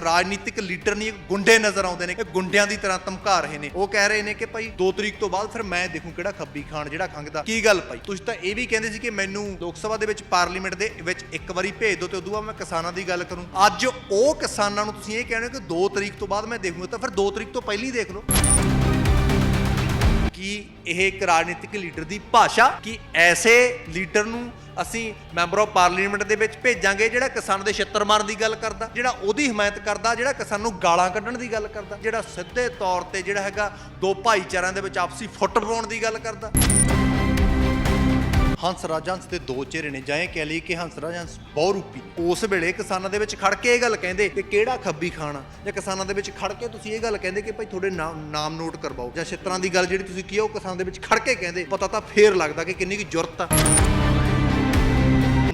ਰਾਜਨੀਤਿਕ ਲੀਡਰ ਨਹੀਂ ਗੁੰਡੇ ਨਜ਼ਰ ਆਉਂਦੇ ਨੇ ਇਹ ਗੁੰਡਿਆਂ ਦੀ ਤਰ੍ਹਾਂ ਧਮਕਾ ਰਹੇ ਨੇ। ਉਹ ਕਹਿ ਰਹੇ ਨੇ ਕਿ ਭਾਈ 2 ਤਰੀਕ ਤੋਂ ਬਾਅਦ ਫਿਰ ਮੈਂ ਦੇਖੂ ਕਿਹੜਾ ਖੱਬੀ ਖਾਨ, ਜਿਹੜਾ ਖੰਗਦਾ ਕੀ ਗੱਲ ਭਾਈ? ਤੁਸੀਂ ਤਾਂ ਇਹ ਵੀ ਕਹਿੰਦੇ ਸੀ ਕਿ ਮੈਨੂੰ ਲੋਕ ਸਭਾ ਦੇ ਵਿੱਚ, ਪਾਰਲੀਮੈਂਟ ਦੇ ਵਿੱਚ ਇੱਕ ਵਾਰੀ ਭੇਜ ਦਿਓ ਤੇ ਉਦੋਂ ਬਾਅਦ ਮੈਂ ਕਿਸਾਨਾਂ ਦੀ ਗੱਲ ਕਰੂੰ। ਅੱਜ ਉਹ ਕਿਸਾਨਾਂ ਨੂੰ ਤੁਸੀਂ ਇਹ ਕਹਿੰਦੇ ਹੋ ਕਿ 2 ਤਰੀਕ ਤੋਂ ਬਾਅਦ ਮੈਂ ਦੇਖੂਗਾ, ਤਾਂ ਫਿਰ 2 ਤਰੀਕ ਤੋਂ ਪਹਿਲਾਂ ਹੀ ਦੇਖ ਲਓ। ਕਿ ਇਹ ਇੱਕ ਰਾਜਨੀਤਿਕ ਲੀਡਰ ਦੀ ਭਾਸ਼ਾ? ਕਿ ਐਸੇ ਲੀਡਰ ਨੂੰ ਅਸੀਂ ਮੈਂਬਰ ਆਫ ਪਾਰਲੀਮੈਂਟ ਦੇ ਵਿੱਚ ਭੇਜਾਂਗੇ ਜਿਹੜਾ ਕਿਸਾਨ ਦੇ ਛਿੱਤਰ ਮਾਰਨ ਦੀ ਗੱਲ ਕਰਦਾ, ਜਿਹੜਾ ਉਹਦੀ ਹਮਾਇਤ ਕਰਦਾ, ਜਿਹੜਾ ਕਿਸਾਨ ਨੂੰ ਗਾਲਾਂ ਕੱਢਣ ਦੀ ਗੱਲ ਕਰਦਾ, ਜਿਹੜਾ ਸਿੱਧੇ ਤੌਰ ਤੇ ਜਿਹੜਾ ਹੈਗਾ ਦੋ ਭਾਈਚਾਰਿਆਂ ਦੇ ਵਿੱਚ ਆਪਸੀ ਫੁੱਟ ਪਾਉਣ ਦੀ ਗੱਲ ਕਰਦਾ। ਹੰਸ ਰਾਜ ਹੰਸ ਦੇ ਦੋ ਚਿਹਰੇ ਨੇ, ਜਾਂ ਇਹ ਕਹਿ ਲਈ ਕਿ ਹੰਸ ਰਾਜ ਹੰਸ ਬਹੁ ਰੂਪੀ ਉਸ ਵੇਲੇ ਕਿਸਾਨਾਂ ਦੇ ਵਿੱਚ ਖੜ ਕੇ ਇਹ ਗੱਲ ਕਹਿੰਦੇ ਕਿ ਕਿਹੜਾ ਖੱਬੀ ਖਾਣਾ? ਜਾਂ ਕਿਸਾਨਾਂ ਦੇ ਵਿੱਚ ਖੜ ਕੇ ਤੁਸੀਂ ਇਹ ਗੱਲ ਕਹਿੰਦੇ ਕਿ ਭਾਈ ਤੁਹਾਡੇ ਨਾਮ ਨਾਮ ਨੋਟ ਕਰਵਾਓ। ਜਾਂ ਛਿੱਤਰਾਂ ਦੀ ਗੱਲ ਜਿਹੜੀ ਤੁਸੀਂ ਕੀ ਉਹ ਕਿਸਾਨ ਦੇ ਵਿੱਚ ਖੜ ਕੇ ਕਹਿੰਦੇ। ਪਤਾ ਤਾਂ ਫੇਰ ਲੱਗਦਾ ਕਿ ਕਿੰਨੀ ਕੀ ਜ਼ਰੂਰਤ ਆ।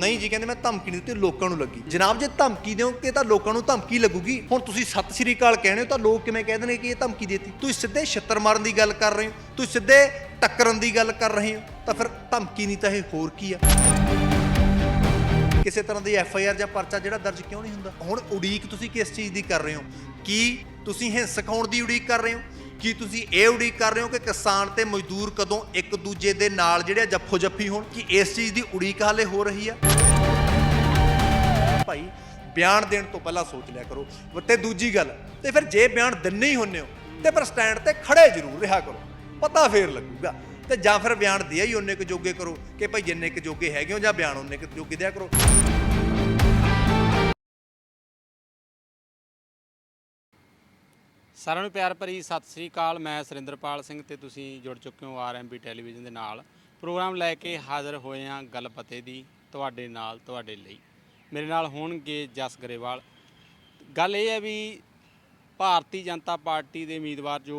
ਨਹੀਂ ਜੀ, ਕਹਿੰਦੇ ਮੈਂ ਧਮਕੀ ਨਹੀਂ ਦਿੱਤੀ, ਲੋਕਾਂ ਨੂੰ ਲੱਗੀ। ਜਨਾਬ, ਜੇ ਧਮਕੀ ਦਿਓਗੇ ਤਾਂ ਲੋਕਾਂ ਨੂੰ ਧਮਕੀ ਲੱਗੂਗੀ। ਹੁਣ ਤੁਸੀਂ ਸਤਿ ਸ੍ਰੀ ਅਕਾਲ ਕਹਿੰਦੇ ਹੋ ਤਾਂ ਲੋਕ ਕਿਵੇਂ ਕਹਿ ਦੇਣਗੇ ਕਿ ਇਹ ਧਮਕੀ ਦੇਤੀ? ਤੁਸੀਂ ਸਿੱਧੇ ਛਿੱਤਰ ਮਾਰਨ ਦੀ ਗੱਲ ਕਰ ਰਹੇ ਹੋ, ਤੁਸੀਂ ਸਿੱਧੇ ਟੱਕਰਨ ਦੀ ਗੱਲ ਕਰ ਰਹੇ ਹੋ, ਤਾਂ ਫਿਰ ਧਮਕੀ ਨਹੀਂ ਤਾਂ ਇਹ ਹੋਰ ਕੀ ਆ? ਕਿਸੇ ਤਰ੍ਹਾਂ ਦੀ ਐਫ ਆਈ ਆਰ ਜਾਂ ਪਰਚਾ ਜਿਹੜਾ ਦਰਜ ਕਿਉਂ ਨਹੀਂ ਹੁੰਦਾ? ਹੁਣ ਉਡੀਕ ਤੁਸੀਂ ਕਿਸ ਚੀਜ਼ ਦੀ ਕਰ ਰਹੇ ਹੋ? ਕੀ ਤੁਸੀਂ ਹਿੰਸਕ ਹੋਣ ਦੀ ਉਡੀਕ ਕਰ ਰਹੇ ਹੋ? ਕੀ ਤੁਸੀਂ ਇਹ ਉਡੀਕ ਕਰ ਰਹੇ ਹੋ ਕਿ ਕਿਸਾਨ ਤੇ ਮਜ਼ਦੂਰ ਕਦੋਂ ਇੱਕ ਦੂਜੇ ਦੇ ਨਾਲ ਜਿਹੜੇ ਆ ਜੱਫੋ ਜੱਫੀ ਹੋਣ? ਕਿ ਇਸ ਚੀਜ਼ ਦੀ ਉਡੀਕ ਹਾਲੇ ਹੋ ਰਹੀ ਆ? ਭਾਈ, ਬਿਆਨ ਦੇਣ ਤੋਂ ਪਹਿਲਾਂ ਸੋਚ ਲਿਆ ਕਰੋ। ਤੇ ਦੂਜੀ ਗੱਲ, ਤੇ ਫਿਰ ਜੇ ਬਿਆਨ ਦਿੰਨੇ ਹੀ ਹੁੰਨੇ ਹੋ, ਤੇ ਪਰ ਸਟੈਂਡ ਤੇ ਖੜੇ ਜ਼ਰੂਰ ਰਿਹਾ ਕਰੋ। ਪਤਾ ਫੇਰ ਲੱਗੂਗਾ। ਤੇ ਜਾਂ ਫਿਰ ਬਿਆਨ ਦਿਆ ਹੀ ਉਹਨੇ ਕੁ ਜੋਗੇ ਕਰੋ ਕਿ ਭਾਈ ਜਿੰਨੇ ਕੁ ਜੋਗੇ ਹੈਗੇ ਹੋ ਜਾਂ ਬਿਆਨ ਉਹਨੇ ਕੁ ਜੋਗੇ ਦਿਆ ਕਰੋ। ਸਾਰਿਆਂ ਨੂੰ ਪਿਆਰ ਭਰੀ ਸਤਿ ਸ੍ਰੀ ਅਕਾਲ। ਮੈਂ ਸੁਰਿੰਦਰਪਾਲ ਸਿੰਘ ਤੇ ਤੁਸੀਂ ਜੁੜ ਚੁੱਕੇ ਹੋ ਆਰਐਮਬੀ ਟੈਲੀਵਿਜ਼ਨ ਦੇ ਨਾਲ। ਪ੍ਰੋਗਰਾਮ ਲੈ ਕੇ ਹਾਜ਼ਰ ਹੋਏ ਹਾਂ ਗੱਲ ਪਤੇ ਦੀ ਤੁਹਾਡੇ ਨਾਲ, ਤੁਹਾਡੇ ਲਈ। ਮੇਰੇ ਨਾਲ ਹੋਣਗੇ ਜਸ ਗਰੇਵਾਲ। ਗੱਲ ਇਹ ਹੈ ਵੀ ਭਾਰਤੀ ਜਨਤਾ ਪਾਰਟੀ ਦੇ ਉਮੀਦਵਾਰ ਜੋ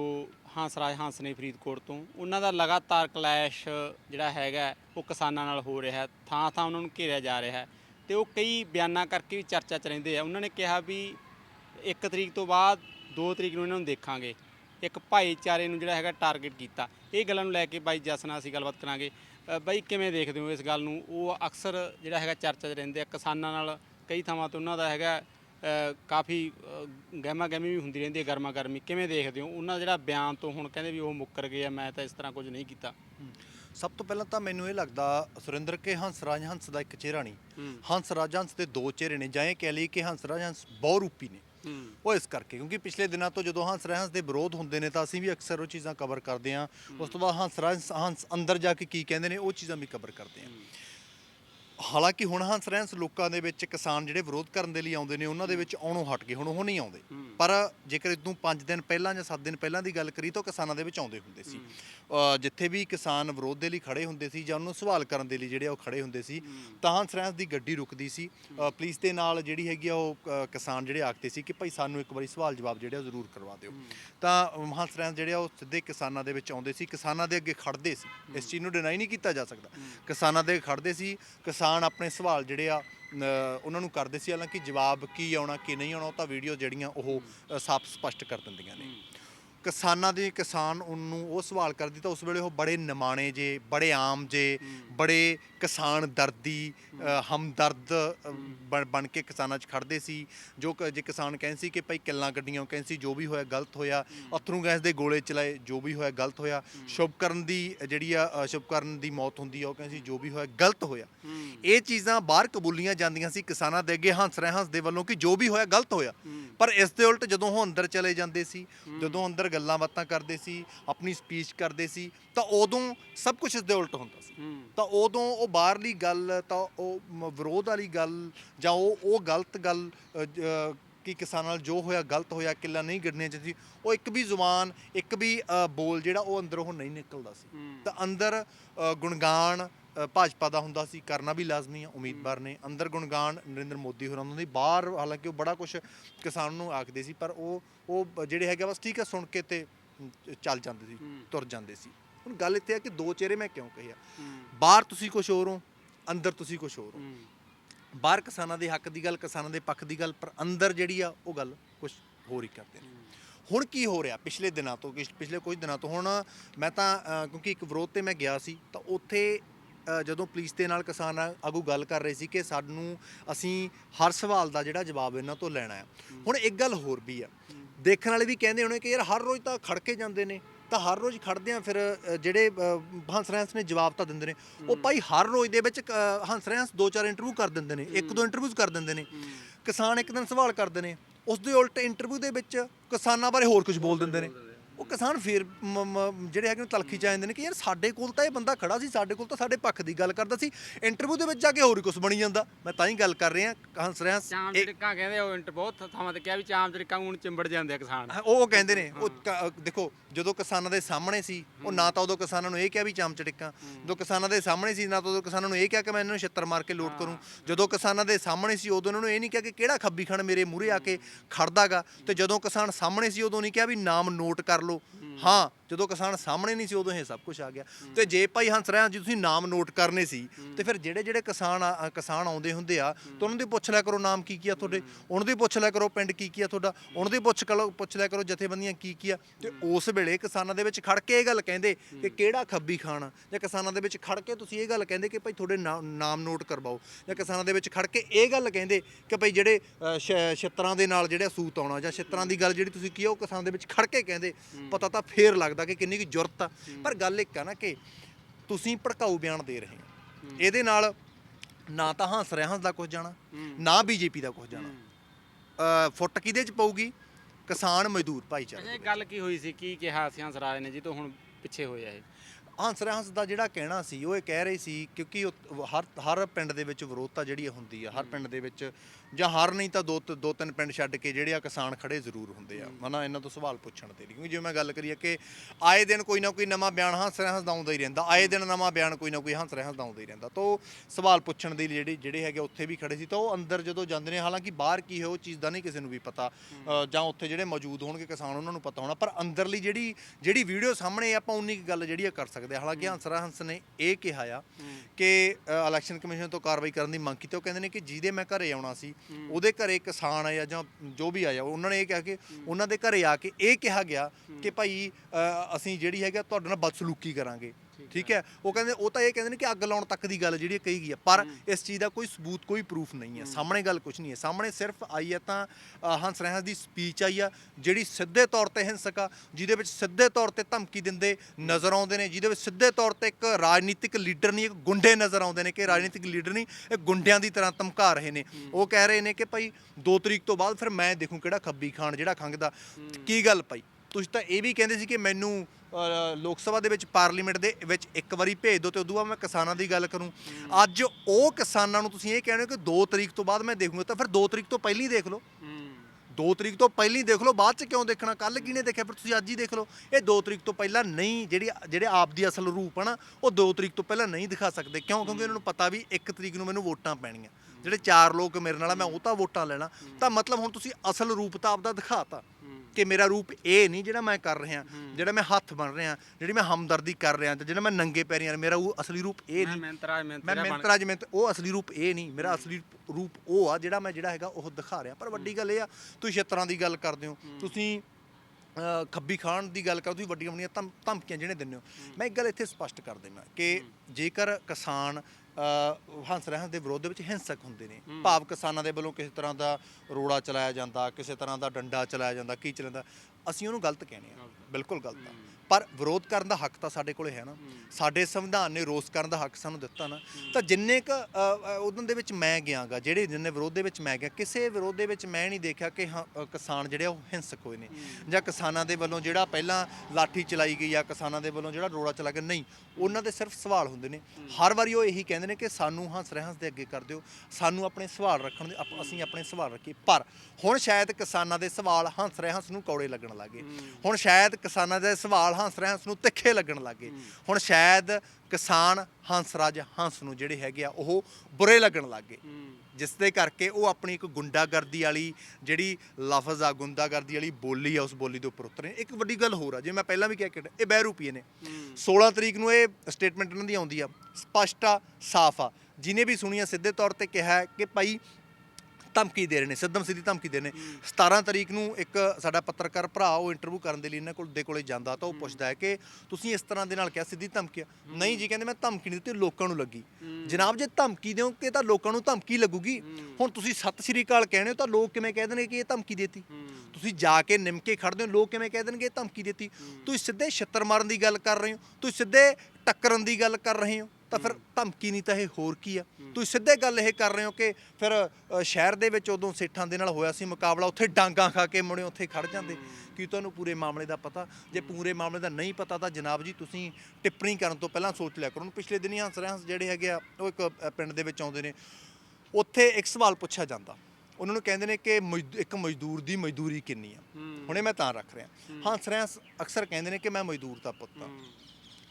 ਹੰਸਰਾਜ ਹੰਸ ਨੇ ਫਰੀਦਕੋਟ ਤੋਂ, ਉਹਨਾਂ ਦਾ ਲਗਾਤਾਰ ਕਲੈਸ਼ ਜਿਹੜਾ ਹੈਗਾ ਉਹ ਕਿਸਾਨਾਂ ਨਾਲ ਹੋ ਰਿਹਾ ਥਾਂ ਥਾਂ ਉਹਨਾਂ ਨੂੰ ਘੇਰਿਆ ਜਾ ਰਿਹਾ ਹੈ ਤੇ ਉਹ ਕਈ ਬਿਆਨਾਂ ਕਰਕੇ ਵੀ ਚਰਚਾ ਚ ਰਹਿੰਦੇ ਆ। ਉਹਨਾਂ ਨੇ ਕਿਹਾ ਵੀ 1 ਤਰੀਕ ਤੋਂ ਬਾਅਦ 2 ਤਰੀਕ ਨੂੰ ਇਹਨਾਂ ਨੂੰ ਦੇਖਾਂਗੇ। ਇੱਕ ਭਾਈਚਾਰੇ ਨੂੰ ਜਿਹੜਾ ਹੈਗਾ ਟਾਰਗੇਟ ਕੀਤਾ। ਇਹ ਗੱਲਾਂ ਨੂੰ ਲੈ ਕੇ ਬਾਈ ਜਸ ਨਾਲ ਅਸੀਂ ਗੱਲਬਾਤ ਕਰਾਂਗੇ। ਬਾਈ ਕਿਵੇਂ ਦੇਖਦੇ ਹੋ ਇਸ ਗੱਲ ਨੂੰ? ਉਹ ਅਕਸਰ ਜਿਹੜਾ ਹੈਗਾ ਚਰਚਾ 'ਚ ਰਹਿੰਦੇ ਆ। ਕਿਸਾਨਾਂ ਨਾਲ ਕਈ ਥਾਵਾਂ ਤੇ ਉਹਨਾਂ ਦਾ ਹੈਗਾ ਕਾਫੀ ਗਹਿਮਾ ਗਹਿਮੀ ਵੀ ਹੁੰਦੀ ਰਹਿੰਦੀ ਹੈ ਗਰਮਾ ਗਰਮੀ ਕਿਵੇਂ ਦੇਖਦੇ ਹੋ? ਉਹਨਾਂ ਦਾ ਜਿਹੜਾ ਬਿਆਨ ਤੋਂ ਹੁਣ ਕਹਿੰਦੇ ਵੀ ਉਹ ਮੁੱਕਰ ਗਏ ਆ ਮੈਂ ਤਾਂ ਇਸ ਤਰ੍ਹਾਂ ਕੁਝ ਨਹੀਂ ਕੀਤਾ। ਸਭ ਤੋਂ ਪਹਿਲਾਂ ਤਾਂ ਮੈਨੂੰ ਇਹ ਲੱਗਦਾ ਸੁਰਿੰਦਰ ਕੇ ਹੰਸ ਰਾਜ ਹੰਸ ਦਾ ਇੱਕ ਚਿਹਰਾ ਨਹੀਂ। ਹੰਸ ਰਾਜ ਹੰਸ ਦੇ ਦੋ ਚਿਹਰੇ ਨੇ ਜਾਂ ਇਹ ਕਹਿ ਲਈ ਕਿ ਹੰਸ ਰਾਜ ਹੰਸ ਬਹੁਰੂਪੀ ਨੇ। ਹੂੰ ਉਹ ਇਸ ਕਰਕੇ, ਕਿਉਂਕਿ ਪਿਛਲੇ ਦਿਨਾਂ ਤੋਂ ਜਦੋਂ ਹੰਸ ਰਾਜ ਦੇ ਵਿਰੋਧ ਹੁੰਦੇ ਨੇ ਤਾਂ ਅਸੀਂ ਵੀ ਅਕਸਰ ਉਹ ਚੀਜ਼ਾਂ ਕਵਰ ਕਰਦੇ ਹਾਂ। ਉਸ ਤੋਂ ਬਾਅਦ ਹੰਸ ਰਾਜ ਹੰਸ ਅੰਦਰ ਜਾ ਕੇ ਕੀ ਕਹਿੰਦੇ ਨੇ, ਉਹ ਚੀਜ਼ਾਂ ਵੀ ਕਵਰ ਕਰਦੇ ਹਾਂ। ਹਾਲਾਂਕਿ ਹੁਣ ਹੰਸ ਰਾਜ ਹੰਸ ਲੋਕਾਂ ਦੇ ਵਿੱਚ ਕਿਸਾਨ ਜਿਹੜੇ ਵਿਰੋਧ ਕਰਨ ਦੇ ਲਈ ਆਉਂਦੇ ਨੇ ਉਹਨਾਂ ਦੇ ਵਿੱਚ ਆਉਣੋਂ ਹਟ ਗਏ ਹੁਣ ਉਹ ਨਹੀਂ ਆਉਂਦੇ। ਪਰ ਜੇਕਰ ਇਦੋਂ 5 ਦਿਨ ਪਹਿਲਾਂ ਜਾਂ 7 ਦਿਨ ਪਹਿਲਾਂ ਦੀ ਗੱਲ ਕਰੀ ਤਾਂ ਕਿਸਾਨਾਂ ਦੇ ਵਿੱਚ ਆਉਂਦੇ ਹੁੰਦੇ ਸੀ। ਜਿੱਥੇ ਵੀ ਕਿਸਾਨ ਵਿਰੋਧ ਦੇ ਲਈ ਖੜੇ ਹੁੰਦੇ ਸੀ ਜਾਂ ਉਹਨੂੰ ਸਵਾਲ ਕਰਨ ਦੇ ਲਈ ਜਿਹੜੇ ਉਹ ਖੜੇ ਹੁੰਦੇ ਸੀ ਤਾਂ ਹੰਸ ਰਾਜ ਦੀ ਗੱਡੀ ਰੁਕਦੀ ਸੀ। ਪੁਲਿਸ ਦੇ ਨਾਲ ਜਿਹੜੀ ਹੈਗੀ ਆ ਉਹ ਕਿਸਾਨ ਜਿਹੜੇ ਆਖਦੇ ਸੀ ਕਿ ਭਾਈ ਸਾਨੂੰ ਇੱਕ ਵਾਰੀ ਸਵਾਲ ਜਵਾਬ ਜਿਹੜੇ ਆ ਉਹ ਜ਼ਰੂਰ ਕਰਵਾ ਦਿਓ। ਤਾਂ ਹੰਸ ਰਾਜ ਜਿਹੜੇ ਆ ਉਹ ਸਿੱਧੇ ਕਿਸਾਨਾਂ ਦੇ ਵਿੱਚ ਆਉਂਦੇ ਸੀ ਕਿਸਾਨਾਂ ਦੇ ਅੱਗੇ ਖੜਦੇ ਸੀ। ਇਸ ਚੀਜ਼ ਨੂੰ ਡਿਨਾਈ ਨਹੀਂ ਕੀਤਾ ਜਾ ਸਕਦਾ। ਕਿਸਾਨਾਂ ਦੇ ਖੜਦੇ ਸੀ ਕਿਸਾਨ ਆਪਣੇ ਸਵਾਲ ਜਿਹੜੇ ਆ ਉਹਨਾਂ ਨੂੰ ਕਰਦੇ ਸੀ, ਹਾਲਾਂਕਿ ਜਵਾਬ ਕੀ ਆਉਣਾ, ਕੀ ਨਹੀਂ ਆਉਣਾ, ਉਹ ਤਾਂ ਵੀਡੀਓ ਜਿਹੜੀਆਂ ਉਹ ਸਾਫ਼ ਸਪਸ਼ਟ ਕਰ ਦਿੰਦੀਆਂ ਨੇ। ਕਿਸਾਨਾਂ ਦੇ ਕਿਸਾਨ ਉਹਨੂੰ ਉਹ ਸਵਾਲ ਕਰਦੀ ਤਾਂ ਉਸ ਵੇਲੇ ਉਹ ਬੜੇ ਨਿਮਾਣੇ ਜੇ ਬੜੇ ਆਮ ਜੇ ਬੜੇ ਕਿਸਾਨ ਦਰਦੀ ਹਮਦਰਦ ਬਣ- ਬਣ ਕੇ ਕਿਸਾਨਾਂ 'ਚ ਖੜਦੇ ਸੀ। ਜੋ ਕ- ਜੇ ਕਿਸਾਨ ਕਹਿੰਦੇ ਸੀ ਕਿ ਭਾਈ ਕਿੱਲਾਂ ਗੱਡੀਆਂ ਕਹਿੰਦੇ ਸੀ ਜੋ ਵੀ ਹੋਇਆ ਗਲਤ ਹੋਇਆ ਅਥਰੂ ਗੈਸ ਦੇ ਗੋਲੇ ਚਲਾਏ ਜੋ ਵੀ ਹੋਇਆ ਗਲਤ ਹੋਇਆ ਸ਼ੁਭਕਰਨ ਦੀ ਜਿਹੜੀ ਆ ਅ, ਸ਼ੁਭਕਰਨ ਦੀ ਮੌਤ ਹੁੰਦੀ ਆ ਉਹ ਕਹਿੰਦੇ ਸੀ ਜੋ ਵੀ ਹੋਇਆ ਗਲਤ ਹੋਇਆ। ਇਹ ਚੀਜ਼ਾਂ ਬਾਹਰ ਕਬੂਲੀਆਂ ਜਾਂਦੀਆਂ ਸੀ ਕਿਸਾਨਾਂ ਦੇ ਅੱਗੇ ਹੰਸ ਰਹੇ ਹੰਸ ਦੇ ਵੱਲੋਂ ਕਿ ਜੋ ਵੀ ਹੋਇਆ ਗਲਤ ਹੋਇਆ। ਪਰ ਇਸ ਦੇ ਉਲਟ ਜਦੋਂ ਉਹ ਅੰਦਰ ਚਲੇ ਜਾਂਦੇ ਸੀ ਜਦੋਂ ਅੰਦਰ ਗੱਲਾਂ ਬਾਤਾਂ ਕਰਦੇ ਸੀ ਆਪਣੀ ਸਪੀਚ ਕਰਦੇ ਸੀ ਤਾਂ ਉਦੋਂ ਸਭ ਕੁਝ ਇਸ ਦੇ ਉਲਟ ਹੁੰਦਾ ਸੀ। ਤਾਂ ਉਦੋਂ ਉਹ ਬਾਹਰਲੀ ਗੱਲ ਤਾਂ ਉਹ ਵਿਰੋਧ ਵਾਲੀ ਗੱਲ ਜਾਂ ਉਹ ਉਹ ਗਲਤ ਗੱਲ ਕਿ ਕਿਸਾਨਾਂ ਨਾਲ ਜੋ ਹੋਇਆ ਗਲਤ ਹੋਇਆ ਕਿੱਲਾ ਨਹੀਂ ਗੱਡਣੀਆਂ ਚਾਹੀਦੀ ਉਹ ਇੱਕ ਵੀ ਜ਼ੁਬਾਨ ਇੱਕ ਵੀ ਅ, ਬੋਲ ਜਿਹੜਾ ਉਹ ਅੰਦਰੋਂ ਨਹੀਂ ਨਿਕਲਦਾ ਸੀ। ਤਾਂ ਅੰਦਰ ਅ, ਗੁਣਗਾਨ ਅ, ਭਾਜਪਾ ਦਾ ਹੁੰਦਾ ਸੀ ਕਰਨਾ ਵੀ ਲਾਜ਼ਮੀ ਆ ਉਮੀਦਵਾਰ ਨੇ। ਅੰਦਰ ਗੁਣਗਾਨ ਨਰਿੰਦਰ ਮੋਦੀ ਹੋਰਾਂ ਦਾ ਸੀ। ਬਾਹਰ ਹਾਲਾਂਕਿ ਉਹ ਬੜਾ ਕੁਝ ਕਿਸਾਨ ਨੂੰ ਆਖਦੇ ਸੀ ਪਰ ਉਹ ਉਹ ਜਿਹੜੇ ਹੈਗੇ ਬਸ ਠੀਕ ਹੈ ਸੁਣ ਕੇ ਤੇ ਚੱਲ ਜਾਂਦੇ ਸੀ ਤੁਰ ਜਾਂਦੇ ਸੀ। ਹੁਣ ਗੱਲ ਇੱਥੇ ਆ ਕਿ ਦੋ ਚਿਹਰੇ ਮੈਂ ਕਿਉਂ ਕਹਿਆ ਬਾਹਰ ਤੁਸੀਂ ਕੁਝ ਹੋਰ ਹੋ ਅੰਦਰ ਤੁਸੀਂ ਕੁਝ ਹੋਰ ਹੋ। ਬਾਹਰ ਕਿਸਾਨਾਂ ਦੇ ਹੱਕ ਦੀ ਗੱਲ, ਕਿਸਾਨਾਂ ਦੇ ਪੱਖ ਦੀ ਗੱਲ, ਪਰ ਅੰਦਰ ਜਿਹੜੀ ਆ ਉਹ ਗੱਲ ਕੁਝ ਹੋਰ ਹੀ ਕਰਦੇ ਨੇ। ਹੁਣ ਕੀ ਹੋ ਰਿਹਾ? ਪਿਛਲੇ ਦਿਨਾਂ ਤੋਂ ਕਿ ਪਿਛਲੇ ਕੁਝ ਦਿਨਾਂ ਤੋਂ ਹੁਣ ਮੈਂ ਤਾਂ ਕਿਉਂਕਿ ਇੱਕ ਵਿਰੋਧ ਤੇ ਮੈਂ ਗਿਆ ਸੀ, ਤਾਂ ਉੱਥੇ ਜਦੋਂ ਪੁਲਿਸ ਦੇ ਨਾਲ ਕਿਸਾਨ ਆਗੂ ਗੱਲ ਕਰ ਰਹੇ ਸੀ ਕਿ ਸਾਨੂੰ, ਅਸੀਂ ਹਰ ਸਵਾਲ ਦਾ ਜਿਹੜਾ ਜਵਾਬ ਇਹਨਾਂ ਤੋਂ ਲੈਣਾ ਹੈ ਹੁਣ ਇੱਕ ਗੱਲ ਹੋਰ ਵੀ ਆ। ਦੇਖਣ ਵਾਲੇ ਵੀ ਕਹਿੰਦੇ ਹੋਣੇ ਕਿ ਯਾਰ ਹਰ ਰੋਜ਼ ਤਾਂ ਖੜ ਕੇ ਜਾਂਦੇ ਨੇ। ਤਾਂ ਹਰ ਰੋਜ਼ ਖੜਦੇ ਆ ਫਿਰ ਅ, ਜਿਹੜੇ ਅ, ਹੰਸ ਰੈਂਸ ਨੇ ਜਵਾਬ ਤਾਂ ਦਿੰਦੇ ਨੇ। ਉਹ ਭਾਈ ਹਰ ਰੋਜ਼ ਦੇ ਵਿੱਚ ਅ, ਹੰਸ ਰੈਂਸ ਦੋ ਚਾਰ ਇੰਟਰਵਿਊ ਕਰ ਦਿੰਦੇ ਨੇ। ਇੱਕ ਦੋ ਇੰਟਰਵਿਊਜ਼ ਕਰ ਦਿੰਦੇ ਨੇ। ਕਿਸਾਨ ਇੱਕ ਦਿਨ ਸਵਾਲ ਕਰਦੇ ਨੇ। ਉਸ ਦੇ ਉਲਟ ਇੰਟਰਵਿਊ ਦੇ ਵਿੱਚ ਕਿਸਾਨਾਂ ਬਾਰੇ ਹੋਰ ਕੁਝ ਬੋਲ ਦਿੰਦੇ ਨੇ। ਉਹ ਕਿਸਾਨ ਫਿਰ ਮ- ਮ- ਜਿਹੜੇ ਹੈਗੇ ਨੇ ਤਲਖੀ ਚ ਆ ਜਾਂਦੇ ਨੇ ਕਿ ਯਾਰ ਸਾਡੇ ਕੋਲ ਤਾਂ ਇਹ ਬੰਦਾ ਖੜਾ ਸੀ ਸਾਡੇ ਕੋਲ ਤਾਂ ਸਾਡੇ ਪੱਖ ਦੀ ਗੱਲ ਕਰਦਾ ਸੀ। ਇੰਟਰਵਿਊ ਦੇ ਵਿੱਚ ਜਾ ਕੇ ਹੋਰ ਹੀ ਕੁਝ ਬਣੀ ਜਾਂਦਾ। ਮੈਂ ਤਾਂ ਹੀ ਗੱਲ ਕਰ ਰਿਹਾ ਹੰਸ ਰਿਹਾ ਚਾਮ ਇਹ- ਕਹਿੰਦੇ ਉਹ ਇੰਟ ਬਹੁਤ ਥਾਵਾਂ ਤੇ ਕਿਹਾ ਵੀ ਚਾਮ ਚੜਕਾਂ ਹੁਣ ਚਿੰਬੜ ਜਾਂਦੇ ਆ ਕਿਸਾਨ। ਹਾਂ, ਉਹ ਕਹਿੰਦੇ ਨੇ ਉਹ ਕ- ਦੇਖੋ ਜਦੋਂ ਕਿਸਾਨਾਂ ਦੇ ਸਾਹਮਣੇ ਸੀ ਉਹ ਨਾ ਤਾਂ ਉਦੋਂ ਕਿਸਾਨਾਂ ਨੂੰ ਇਹ ਕਿਹਾ ਵੀ ਚਮਚ ਟਿੱਕਾਂ ਜਦੋਂ ਕਿਸਾਨਾਂ ਦੇ ਸਾਹਮਣੇ ਸੀ ਨਾ ਤਾਂ ਉਦੋਂ ਕਿਸਾਨਾਂ ਨੂੰ ਇਹ ਕਿਹਾ ਕਿ ਮੈਂ ਇਹਨਾਂ ਨੂੰ ਛਿੱਤਰ ਮਾਰ ਕੇ ਲੋਟ ਕਰੂੰ। ਜਦੋਂ ਕਿਸਾਨਾਂ ਦੇ ਸਾਹਮਣੇ ਸੀ ਉਦੋਂ ਉਹਨਾਂ ਨੂੰ ਇਹ ਨਹੀਂ ਕਿਹਾ ਕਿ ਕਿਹੜਾ ਖੱਬੀ ਖਣ ਮੇਰੇ ਮੂਹਰੇ ਆ ਕੇ ਖੜਦਾਗਾ। ਤੇ ਜਦੋਂ ਕਿਸਾਨ ਸਾਹਮਣੇ ਸੀ ਉਦੋਂ ਨਹੀਂ ਕਿਹਾ ਵੀ ਨਾਮ ਨੋਟ ਕਰ ਲਓ। ਹਾਂ ਜਦੋਂ ਕਿਸਾਨ ਸਾਹਮਣੇ ਨਹੀਂ ਸੀ ਉਦੋਂ ਇਹ ਸਭ ਕੁਝ ਆ ਗਿਆ। ਤੇ ਜੇ ਭਾਈ ਹੰਸ ਰਿਹਾ ਜੀ ਤੁਸੀਂ ਨਾਮ ਨੋਟ ਕਰਨੇ ਸੀ ਤੇ ਫਿਰ ਜਿਹੜੇ ਜਿਹੜੇ ਕਿਸਾਨ ਆ- ਕਿਸਾਨ ਆਉਂਦੇ ਹੁੰਦੇ ਆ ਤਾਂ ਉਹਨਾਂ ਦੀ ਪੁੱਛ ਲਿਆ ਕਰੋ ਨਾਮ ਕੀ ਕੀ ਆ ਤੁਹਾਡੇ ਉਹਨਾਂ ਦੀ ਪੁੱਛ ਲਿਆ ਕਰੋ ਪਿੰਡ ਕੀ ਕੀ ਆ ਤੁਹਾਡਾ ਉਹਨਾਂ ਦੀ ਪੁੱਛ ਕਰੋ ਪੁੱਛ ਲਿਆ ਕਰੋ ਜਥੇਬੰਦੀਆਂ ਕੀ ਕੀ ਆ। ਤੇ ਉਸ ਵੇਲੇ ਕਿਸਾਨਾਂ ਦੇ ਵਿੱਚ ਖੜ ਕੇ ਇਹ ਗੱਲ ਕਹਿੰਦੇ ਕਿ ਕਿਹੜਾ ਖੱਬੀ ਖਾਨ ਜਾਂ ਕਿਸਾਨਾਂ ਦੇ ਵਿੱਚ ਖੜ ਕੇ ਤੁਸੀਂ ਇਹ ਗੱਲ ਕਹਿੰਦੇ ਕਿ ਭਾਈ ਤੁਹਾਡੇ ਨਾ- ਨਾਮ ਨੋਟ ਕਰਵਾਓ। ਜਾਂ ਕਿਸਾਨਾਂ ਦੇ ਵਿੱਚ ਖੜ ਕੇ ਇਹ ਗੱਲ ਕਹਿੰਦੇ ਕਿ ਭਾਈ ਜਿਹੜੇ ਅ, ਸ਼- ਛਿੱਤਰਾਂ ਦੇ ਨਾਲ ਜਿਹੜਾ ਸੂਤ ਆਉਣਾ ਜਾਂ ਛਿੱਤਰਾਂ ਦੀ ਗੱਲ ਜਿਹੜੀ ਤੁਸੀਂ ਕੀ ਆ ਉਹ ਕਿਸਾਨ ਦੇ ਵਿੱਚ ਖੜ ਕੇ ਕਹਿੰਦੇ। ਪਤਾ ਤਾਂ ਫੇਰ ਲੱਗਦਾ ਕਿ ਕਿੰਨੀ ਕੁ ਜ਼ਰੂਰਤ ਆ। ਪਰ ਗੱਲ ਇੱਕ ਆ ਨਾ ਕਿ ਤੁਸੀਂ ਭੜਕਾਊ ਬਿਆਨ ਦੇ ਰਹੇ ਹੋ। ਇਹਦੇ ਨਾਲ ਨਾ ਤਾਂ ਹੰਸ ਰਿਹਾ ਹੰਸ ਦਾ ਕੁਝ ਜਾਣਾ ਨਾ ਬੀਜੇਪੀ ਦਾ ਕੁਝ ਜਾਣਾ। ਫੁੱਟ ਕਿਹਦੇ ਚ ਪਊਗੀ? ਕਿਸਾਨ ਮਜ਼ਦੂਰ ਭਾਈਚਾਰੇ ਅੱਛਾ ਇਹ ਗੱਲ ਕੀ ਹੋਈ ਸੀ? ਕੀ ਕਿਹਾ ਸੀ ਹੰਸਰਾਜ ਨੇ ਜੀ? ਤੋਂ ਹੁਣ ਪਿੱਛੇ ਹੋਇਆ ਇਹ। ਹੰਸ ਰਿਹਾ ਦਾ ਜਿਹੜਾ ਕਹਿਣਾ ਸੀ ਉਹ ਇਹ ਕਹਿ ਰਹੇ ਸੀ ਕਿਉਂਕਿ ਉਹ ਹਰ ਹਰ ਪਿੰਡ ਦੇ ਵਿੱਚ ਵਿਰੋਧਤਾ ਜਿਹੜੀ ਹੁੰਦੀ ਆ ਹਰ ਪਿੰਡ ਦੇ ਵਿੱਚ ਜਾਂ ਹਰ ਨਹੀਂ ਤਾਂ ਦੋ ਤ- ਦੋ ਤਿੰਨ ਪਿੰਡ ਛੱਡ ਕੇ ਜਿਹੜੇ ਆ ਕਿਸਾਨ ਖੜੇ ਜ਼ਰੂਰ ਹੁੰਦੇ ਆ। ਹਨਾ ਇਹਨਾਂ ਤੋਂ ਸਵਾਲ ਪੁੱਛਣ ਦੇ ਲਈ ਕਿਉਂਕਿ ਜਿਵੇਂ ਮੈਂ ਗੱਲ ਕਰੀਏ ਕਿ ਆਏ ਦਿਨ ਕੋਈ ਨਾ ਕੋਈ ਨਵਾਂ ਬਿਆਨ ਹੰਸ ਰਿਹਾ ਦਾ ਆਉਂਦਾ ਹੀ ਰਹਿੰਦਾ ਆਏ ਦਿਨ ਨਵਾਂ ਬਿਆਨ ਕੋਈ ਨਾ ਕੋਈ ਹੰਸ ਰਿਹਾ ਦਾ ਆਉਂਦਾ ਹੀ ਰਹਿੰਦਾ ਤਾਂ ਉਹ ਸਵਾਲ ਪੁੱਛਣ ਦੇ ਲਈ ਜਿਹੜੇ ਜਿਹੜੇ ਹੈਗੇ ਉੱਥੇ ਵੀ ਖੜੇ ਸੀ ਤਾਂ ਉਹ ਅੰਦਰ ਜਦੋਂ ਜਾਂਦੇ ਨੇ ਹਾਲਾਂਕਿ ਬਾਹਰ ਕੀ ਹੈ ਉਹ ਚੀਜ਼ ਦਾ ਨਹੀਂ ਕਿਸੇ ਨੂੰ ਵੀ ਪਤਾ ਜਾਂ ਉੱਥੇ ਜਿਹੜੇ ਮੌਜੂਦ ਹੋਣਗੇ ਕਿਸਾਨ ਉਹਨਾਂ ਨੂੰ ਪਤਾ ਹੋਣਾ ਪਰ ਅੰਦਰਲੀ ਜਿਹੜੀ ਜਿਹੜੀ ਵੀਡੀਓ ਸਾਹਮਣੇ ਆ, ਆਪਾਂ ਉਨੀ ਕੁ ਗੱਲ ਜਿਹੜੀ ਆ ਕਰ ਸਕਦੇ ਹਾਂ। ਹਾਲਾਂਕਿ ਹੰਸਰਾ ਹੰਸ ਨੇ ਇਹ ਕਿਹਾ ਆ ਕਿ ਇਲੈਕਸ਼ਨ ਕਮਿਸ਼ਨ ਤੋਂ ਕਾਰਵਾਈ ਕਰਨ ਦੀ ਮੰਗ ਕੀਤੀ। ਉਹ ਕਹਿੰਦੇ ਨੇ ਕਿ ਜਿਹਦੇ ਮੈਂ ਘਰੇ ਆਉਣਾ ਸੀ ਉਹਦੇ ਘਰੇ ਕਿਸਾਨ ਆਇਆ ਜਾਂ ਜੋ ਵੀ ਆਇਆ ਉਹਨਾਂ ਨੇ ਇਹ ਕਿਹਾ ਕਿ ਉਹਨਾਂ ਦੇ ਘਰੇ ਆ ਕੇ ਇਹ ਕਿਹਾ ਗਿਆ ਕਿ ਭਾਈ ਅਸੀਂ ਜਿਹੜੀ ਹੈਗਾ ਤੁਹਾਡੇ ਨਾਲ ਬਦਸਲੂਕੀ ਕਰਾਂਗੇ। ਠੀਕ ਹੈ? ਉਹ ਕਹਿੰਦੇ ਉਹ ਤਾਂ ਇਹ ਕਹਿੰਦੇ ਨੇ ਕਿ ਅੱਗ ਲਾਉਣ ਤੱਕ ਦੀ ਗੱਲ ਜਿਹੜੀ ਕਹੀ ਗਈ ਹੈ। ਪਰ ਇਸ ਚੀਜ਼ ਦਾ ਕੋਈ ਸਬੂਤ ਕੋਈ ਪ੍ਰੂਫ ਨਹੀਂ ਹੈ। ਸਾਹਮਣੇ ਗੱਲ ਕੁਝ ਨਹੀਂ ਹੈ। ਸਾਹਮਣੇ ਸਿਰਫ ਆਈ ਹੈ ਤਾਂ ਹੰਸ ਰਿਹਾ ਦੀ ਸਪੀਚ ਆਈ ਆ ਜਿਹੜੀ ਸਿੱਧੇ ਤੌਰ ਤੇ ਹਿੰਸਕ ਆ ਜਿਹਦੇ ਵਿੱਚ ਸਿੱਧੇ ਤੌਰ ਤੇ ਧਮਕੀ ਦਿੰਦੇ ਨਜ਼ਰ ਆਉਂਦੇ ਨੇ ਜਿਹਦੇ ਵਿੱਚ ਸਿੱਧੇ ਤੌਰ ਤੇ ਇੱਕ ਰਾਜਨੀਤਿਕ ਲੀਡਰ ਨਹੀਂ ਇੱਕ ਗੁੰਡੇ ਨਜ਼ਰ ਆਉਂਦੇ ਨੇ ਕਿ ਰਾਜਨੀਤਿਕ ਲੀਡਰ ਨਹੀਂ ਇਹ ਗੁੰਡਿਆਂ ਦੀ ਤਰ੍ਹਾਂ ਧਮਕਾ ਰਹੇ ਨੇ। ਉਹ ਕਹਿ ਰਹੇ ਨੇ ਕਿ ਭਾਈ 2 ਤਰੀਕ ਤੋਂ ਬਾਅਦ ਫਿਰ ਮੈਂ ਦੇਖੂੰ ਕਿਹੜਾ ਖੱਬੀ ਖਾਨ ਜਿਹੜਾ ਖੰਗਦਾ ਕੀ ਗੱਲ ਭਾਈ? ਤੁਸੀਂ ਤਾਂ ਇਹ ਵੀ ਕਹਿੰਦੇ ਸੀ ਕਿ ਮੈਨੂੰ ਲੋਕ ਸਭਾ ਦੇ ਵਿੱਚ ਪਾਰਲੀਮੈਂਟ ਦੇ ਵਿੱਚ ਇੱਕ ਵਾਰੀ ਭੇਜ ਦਿਓ ਤੇ ਉਦੋਂ ਬਾਅਦ ਮੈਂ ਕਿਸਾਨਾਂ ਦੀ ਗੱਲ ਕਰੂੰ। ਅੱਜ ਉਹ ਕਿਸਾਨਾਂ ਨੂੰ ਤੁਸੀਂ ਇਹ ਕਹਿੰਦੇ ਹੋ ਕਿ 2 ਤਰੀਕ ਤੋਂ ਬਾਅਦ ਮੈਂ ਦੇਖੂੰਗਾ ਤਾਂ ਫਿਰ 2 ਤਰੀਕ ਤੋਂ ਪਹਿਲਾਂ ਹੀ ਦੇਖ ਲਓ। 2 ਤਰੀਕ ਤੋਂ ਪਹਿਲਾਂ ਹੀ ਦੇਖ ਲਓ ਬਾਅਦ ਚ ਕਿਉਂ ਦੇਖਣਾ? ਕੱਲ ਕਿਹਨੇ ਦੇਖਿਆ? ਫਿਰ ਤੁਸੀਂ ਅੱਜ ਹੀ ਦੇਖ ਲਓ। ਇਹ 2 ਤਰੀਕ ਤੋਂ ਪਹਿਲਾਂ ਨਹੀਂ ਜਿਹੜੀ ਜਿਹੜੇ ਆਪ ਦੀ ਅਸਲ ਰੂਪ ਹੈ ਨਾ ਉਹ 2 ਤਰੀਕ ਤੋਂ ਪਹਿਲਾਂ ਨਹੀਂ ਦਿਖਾ ਸਕਦੇ। ਕਿਉਂ? ਕਿਉਂਕਿ ਉਹਨਾਂ ਨੂੰ ਪਤਾ ਵੀ 1 ਤਰੀਕ ਨੂੰ ਮੈਨੂੰ ਵੋਟਾਂ ਪੈਣੀਆਂ। ਜਿਹੜੇ ਚਾਰ ਲੋਕ ਮੇਰੇ ਨਾਲ ਆ, ਮੈਂ ਉਹ ਤਾਂ ਵੋਟਾਂ ਲੈਣਾ। ਤਾਂ ਮਤਲਬ ਹੁਣ ਤੁਸੀਂ ਅਸਲ ਰੂਪ ਤਾਂ ਆਪਦਾ ਦਿਖਾਤਾ। ਕਿ ਮੇਰਾ ਰੂਪ ਇਹ ਨਹੀਂ ਜਿਹੜਾ ਮੈਂ ਕਰ ਰਿਹਾ ਜਿਹੜਾ ਮੈਂ ਹੱਥ ਬਣ ਰਿਹਾ ਜਿਹੜੀ ਮੈਂ ਹਮਦਰਦੀ ਕਰ ਰਿਹਾ ਤੇ ਜਿਹੜਾ ਮੈਂ ਨੰਗੇ ਪੈਰੀਂ ਮੇਰਾ ਉਹ ਅਸਲੀ ਰੂਪ ਇਹ ਮੈਂ ਨਹੀਂ। ਮਿੰਤਰਾ ਮੈਂ ਮਿੰਤਰਾ ਮਿੰਤਰਾ ਜਿਵੇਂ ਤੇ ਉਹ ਅਸਲੀ ਰੂਪ ਇਹ ਨਹੀਂ ਮੇਰਾ ਅਸਲੀ ਰੂਪ ਉਹ ਆ ਜਿਹੜਾ ਮੈਂ ਜਿਹੜਾ ਹੈਗਾ ਉਹ ਦਿਖਾ ਰਿਹਾ। ਪਰ ਵੱਡੀ ਗੱਲ ਇਹ ਆ ਤੁਸੀਂ ਛਿੱਤਰਾਂ ਦੀ ਗੱਲ ਕਰਦੇ ਹੋ। ਤੁਸੀਂ ਖੱਬੀ ਖਾਨ ਦੀ ਗੱਲ ਕਰੋ ਤੁਸੀਂ ਵੱਡੀਆਂ ਵੱਡੀਆਂ ਧਮ- ਧਮਕੀਆਂ ਜਿਹੜੇ ਦਿੰਦੇ ਹੋ। ਮੈਂ ਇੱਕ ਗੱਲ ਇੱਥੇ ਸਪਸ਼ਟ ਕਰ ਦੇਵਾਂ ਕਿ ਜੇਕਰ ਕਿਸਾਨ ਹੰਸ ਰਹਿਣ ਦੇ ਵਿਰੋਧ ਦੇ ਵਿੱਚ ਹਿੰਸਕ ਹੁੰਦੇ ਨੇ। ਭਾਵ ਕਿਸਾਨਾਂ ਦੇ ਵੱਲੋਂ ਕਿਸੇ ਤਰ੍ਹਾਂ ਦਾ ਰੋੜਾ ਚਲਾਇਆ ਜਾਂਦਾ ਕਿਸੇ ਤਰ੍ਹਾਂ ਦਾ ਡੰਡਾ ਚਲਾਇਆ ਜਾਂਦਾ ਕੀ ਚਲਾਉਂਦਾ ਅਸੀਂ ਉਹਨੂੰ ਗਲਤ ਕਹਿੰਦੇ ਆ ਬਿਲਕੁਲ ਗਲਤ ਆ। ਪਰ ਵਿਰੋਧ ਕਰਨ ਦਾ ਹੱਕ ਤਾਂ ਸਾਡੇ ਕੋਲੇ ਹੈ ਨਾ। ਸਾਡੇ ਸੰਵਿਧਾਨ ਨੇ ਰੋਸ ਕਰਨ ਦਾ ਹੱਕ ਸਾਨੂੰ ਦਿੱਤਾ ਨਾ। ਤਾਂ ਜਿੰਨੇ ਕ ਉਦੋਂ ਦੇ ਵਿੱਚ ਮੈਂ ਗਿਆਗਾ ਜਿਹੜੇ ਜਿੰਨੇ ਵਿਰੋਧ ਦੇ ਵਿੱਚ ਮੈਂ ਗਿਆ ਕਿਸੇ ਵਿਰੋਧ ਦੇ ਵਿੱਚ ਮੈਂ ਨਹੀਂ ਦੇਖਿਆ ਕਿ ਹਾਂ, ਕਿਸਾਨ ਜਿਹੜੇ ਉਹ ਹਿੰਸਕ ਹੋਏ ਨੇ। ਜਾਂ ਕਿਸਾਨਾਂ ਦੇ ਵੱਲੋਂ ਜਿਹੜਾ ਪਹਿਲਾਂ ਲਾਠੀ ਚਲਾਈ ਗਈ ਆ ਕਿਸਾਨਾਂ ਦੇ ਵੱਲੋਂ ਜਿਹੜਾ ਰੋੜਾ ਚਲਾ ਗਿਆ ਨਹੀਂ ਉਹਨਾਂ ਦੇ ਸਿਰਫ ਸਵਾਲ ਹੁੰਦੇ ਨੇ। ਹਰ ਵਾਰੀ ਉਹ ਇਹੀ ਕਹਿੰਦੇ ਨੇ ਕਿ ਸਾਨੂੰ ਹੰਸ ਰਹੇ ਹੰਸ ਦੇ ਅੱਗੇ ਕਰ ਦਿਓ ਸਾਨੂੰ ਆਪਣੇ ਸਵਾਲ ਰੱਖਣ ਦੇ ਆਪ- ਅਸੀਂ ਆਪਣੇ ਸਵਾਲ ਰੱਖੀਏ। ਪਰ ਹੁਣ ਸ਼ਾਇਦ ਕਿਸਾਨਾਂ ਦੇ ਸਵਾਲ ਹੰਸ ਰਹੇ ਹੰਸ ਨੂੰ ਕੌੜੇ ਲੱਗਣ ਲੱਗੇ ਹੁਣ ਸ਼ਾਇਦ ਕਿਸਾਨਾਂ ਦੇ ਸਵਾਲ ਹੰਸ ਰਹੇ ਹੰਸ ਨੂੰ ਤਿੱਖੇ ਲੱਗਣ ਲੱਗੇ ਹੁਣ ਸ਼ਾਇਦ ਕਿਸਾਨ ਹੰਸਰਾਜ ਹੰਸ ਨੂੰ ਜਿਹੜੇ ਹੈਗੇ ਆ ਉਹ ਬੁਰੇ ਲੱਗਣ ਲੱਗੇ ਜਿਸ ਦੇ ਕਰਕੇ ਉਹ ਆਪਣੀ ਇੱਕ ਗੁੰਡਾਗਰਦੀ ਵਾਲੀ ਜਿਹੜੀ ਲਫ਼ਜ਼ ਆ ਗੁੰਡਾਗਰਦੀ ਵਾਲੀ ਬੋਲੀ ਆ ਉਸ ਬੋਲੀ ਦੇ ਉੱਪਰ ਉਤਰੇ। ਇੱਕ ਵੱਡੀ ਗੱਲ ਹੋਰ ਆ ਜਿਵੇਂ ਮੈਂ ਪਹਿਲਾਂ ਵੀ ਕਿਹਾ ਕਿ ਇਹ ਬਹਿਰੂਪੀਏ ਨੇ। 16 ਤਰੀਕ ਨੂੰ ਇਹ ਸਟੇਟਮੈਂਟ ਇਹਨਾਂ ਦੀ ਆਉਂਦੀ ਆ ਸਪਸ਼ਟ ਆ ਸਾਫ਼ ਆ। ਜਿਨੇ ਵੀ ਸੁਣੀਆ ਸਿੱਧੇ ਤੌਰ ਤੇ ਕਿਹਾ ਕਿ ਭਾਈ ਧਮਕੀ ਦੇ ਰਹੇ ਨੇ ਸਿੱਧਮ ਸਿੱਧੀ ਧਮਕੀ ਦੇ ਰਹੇ ਨੇ। 17 ਤਰੀਕ ਨੂੰ ਇੱਕ ਸਾਡਾ ਪੱਤਰਕਾਰ ਭਰਾ ਉਹ ਇੰਟਰਵਿਊ ਕਰਨ ਦੇ ਲਈ ਇਹਨਾਂ ਕੋਲ ਦੇ ਕੋਲੇ ਜਾਂਦਾ ਤਾਂ ਉਹ ਪੁੱਛਦਾ ਹੈ ਕਿ ਤੁਸੀਂ ਇਸ ਤਰ੍ਹਾਂ ਦੇ ਨਾਲ ਕਿਹਾ ਸਿੱਧੀ ਧਮਕੀ ਨਹੀਂ ਜੀ ਕਹਿੰਦੇ ਮੈਂ ਧਮਕੀ ਨਹੀਂ ਦਿੱਤੀ ਲੋਕਾਂ ਨੂੰ ਲੱਗੀ। ਜਨਾਬ ਜੇ ਧਮਕੀ ਦਿਓਗੇ ਤਾਂ ਲੋਕਾਂ ਨੂੰ ਧਮਕੀ ਲੱਗੂਗੀ। ਹੁਣ ਤੁਸੀਂ ਸਤਿ ਸ਼੍ਰੀ ਅਕਾਲ ਕਹਿੰਦੇ ਹੋ ਤਾਂ ਲੋਕ ਕਿਵੇਂ ਕਹਿ ਦੇਣਗੇ ਕਿ ਇਹ ਧਮਕੀ ਦੇਤੀ? ਤੁਸੀਂ ਜਾ ਕੇ ਨਿਮਕੇ ਖੜਦੇ ਹੋ ਲੋਕ ਕਿਵੇਂ ਕਹਿ ਦੇਣਗੇ ਇਹ ਧਮਕੀ ਦਿੱਤੀ? ਤੁਸੀਂ ਸਿੱਧੇ ਛੱਤਰ ਮਾਰਨ ਦੀ ਗੱਲ ਕਰ ਰਹੇ ਹੋ ਤੁਸੀਂ ਸਿੱਧੇ ਟੱਕਰਨ ਦੀ ਗੱਲ ਕਰ ਰਹੇ ਹੋ। ਤਾਂ ਫਿਰ ਧਮਕੀ ਨਹੀਂ ਤਾਂ ਇਹ ਹੋਰ ਕੀ ਆ? ਤੁਸੀਂ ਸਿੱਧੇ ਗੱਲ ਇਹ ਕਰ ਰਹੇ ਹੋ ਕਿ ਫਿਰ ਸ਼ਹਿਰ ਦੇ ਵਿੱਚ ਉਦੋਂ ਸੇਠਾਂ ਦੇ ਨਾਲ ਹੋਇਆ ਸੀ ਮੁਕਾਬਲਾ ਉੱਥੇ ਡਾਂਗਾ ਖਾ ਕੇ ਮੁੜੇ ਉੱਥੇ ਖੜ ਜਾਂਦੇ। ਕੀ ਤੁਹਾਨੂੰ ਪੂਰੇ ਮਾਮਲੇ ਦਾ ਪਤਾ? ਜੇ ਪੂਰੇ ਮਾਮਲੇ ਦਾ ਨਹੀਂ ਪਤਾ ਤਾਂ ਜਨਾਬ ਜੀ ਤੁਸੀਂ ਟਿੱਪਣੀ ਕਰਨ ਤੋਂ ਪਹਿਲਾਂ ਸੋਚ ਲਿਆ ਕਰੋ। ਪਿਛਲੇ ਦਿਨੀ ਹੰਸ ਰਹੇ ਹੰਸ ਜਿਹੜੇ ਹੈਗੇ ਆ ਉਹ ਇੱਕ ਪਿੰਡ ਦੇ ਵਿੱਚ ਆਉਂਦੇ ਨੇ। ਉੱਥੇ ਇੱਕ ਸਵਾਲ ਪੁੱਛਿਆ ਜਾਂਦਾ। ਉਹਨਾਂ ਨੂੰ ਕਹਿੰਦੇ ਨੇ ਕਿ ਇੱਕ ਮਜ਼ਦੂਰ ਦੀ ਮਜ਼ਦੂਰੀ ਕਿੰਨੀ ਆ? ਹੁਣੇ ਮੈਂ ਤਾਂ ਰੱਖ ਰਿਹਾ। ਹੰਸ ਰਹੇ ਹੰਸ ਅਕਸਰ ਕਹਿੰਦੇ ਨੇ ਕਿ ਮੈਂ ਮਜ਼ਦੂਰ ਦਾ ਪੁੱਤ ਆ।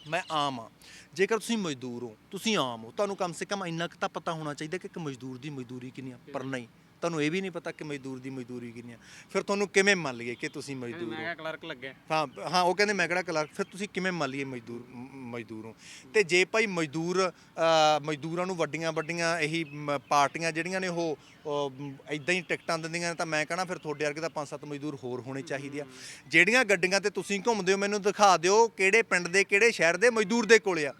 ਮੈਂ ਆਮ ਆ ਜੇਕਰ ਤੁਸੀਂ ਮਜ਼ਦੂਰ ਹੋ, ਤੁਸੀਂ ਆਮ ਹੋ। ਤੁਹਾਨੂੰ ਕਮ ਸੇ ਕਮ ਇੰਨਾ ਕੁ ਤਾਂ ਪਤਾ ਹੋਣਾ ਚਾਹੀਦਾ ਕਿ ਇੱਕ ਮਜ਼ਦੂਰ ਦੀ ਮਜ਼ਦੂਰੀ ਕਿੰਨੀ ਆ, ਪਰ ਨਹੀਂ। ਤੁਹਾਨੂੰ ਇਹ ਵੀ ਨਹੀਂ ਪਤਾ ਕਿ ਮਜ਼ਦੂਰ ਦੀ ਮਜ਼ਦੂਰੀ ਕਿੰਨੀ ਆ। ਫਿਰ ਤੁਹਾਨੂੰ ਕਿਵੇਂ ਮੰਨ ਲਈਏ ਕਿ ਤੁਸੀਂ ਮਜ਼ਦੂਰ ਮੈਂ ਹੋ ਕਿਹਾ ਕਲਰਕ ਲੱਗਿਆ ਹਾਂ ਹਾਂ ਉਹ ਕਹਿੰਦੇ ਮੈਂ ਕਿਹੜਾ ਕਲਰਕ ਫਿਰ ਤੁਸੀਂ ਕਿਵੇਂ ਮੰਨ ਲਈਏ ਮਜ਼ਦੂਰ ਮ- ਮਜ਼ਦੂਰ ਹੋ? ਤੇ ਜੇ ਭਾਈ ਮਜ਼ਦੂਰ ਅ, ਮਜ਼ਦੂਰਾਂ ਨੂੰ ਵੱਡੀਆਂ ਵੱਡੀਆਂ ਇਹੀ ਮ, ਪਾਰਟੀਆਂ ਜਿਹੜੀਆਂ ਨੇ ਉਹ ਇਦਾਂ ਹੀ ਟਿਕਟਾਂ ਦਿੰਦੀਆਂ ਨੇ ਤਾਂ ਮੈਂ ਕਹਣਾ ਫਿਰ ਤੁਹਾਡੇ ਵਰਗੇ ਤਾਂ ਪੰਜ ਸੱਤ ਮਜ਼ਦੂਰ ਹੋਰ ਹੋਣੇ ਚਾਹੀਦੇ ਆ। ਜਿਹੜੀਆਂ ਗੱਡੀਆਂ ਤੇ ਤੁਸੀਂ ਘੁੰਮਦੇ ਹੋ ਮੈਨੂੰ ਦਿਖਾ ਦਿਓ ਕਿਹੜੇ ਪਿੰਡ ਦੇ ਕਿਹੜੇ ਸ਼ਹਿਰ ਦੇ ਮਜ਼ਦੂਰ ਦੇ ਕੋਲੇ ਆ।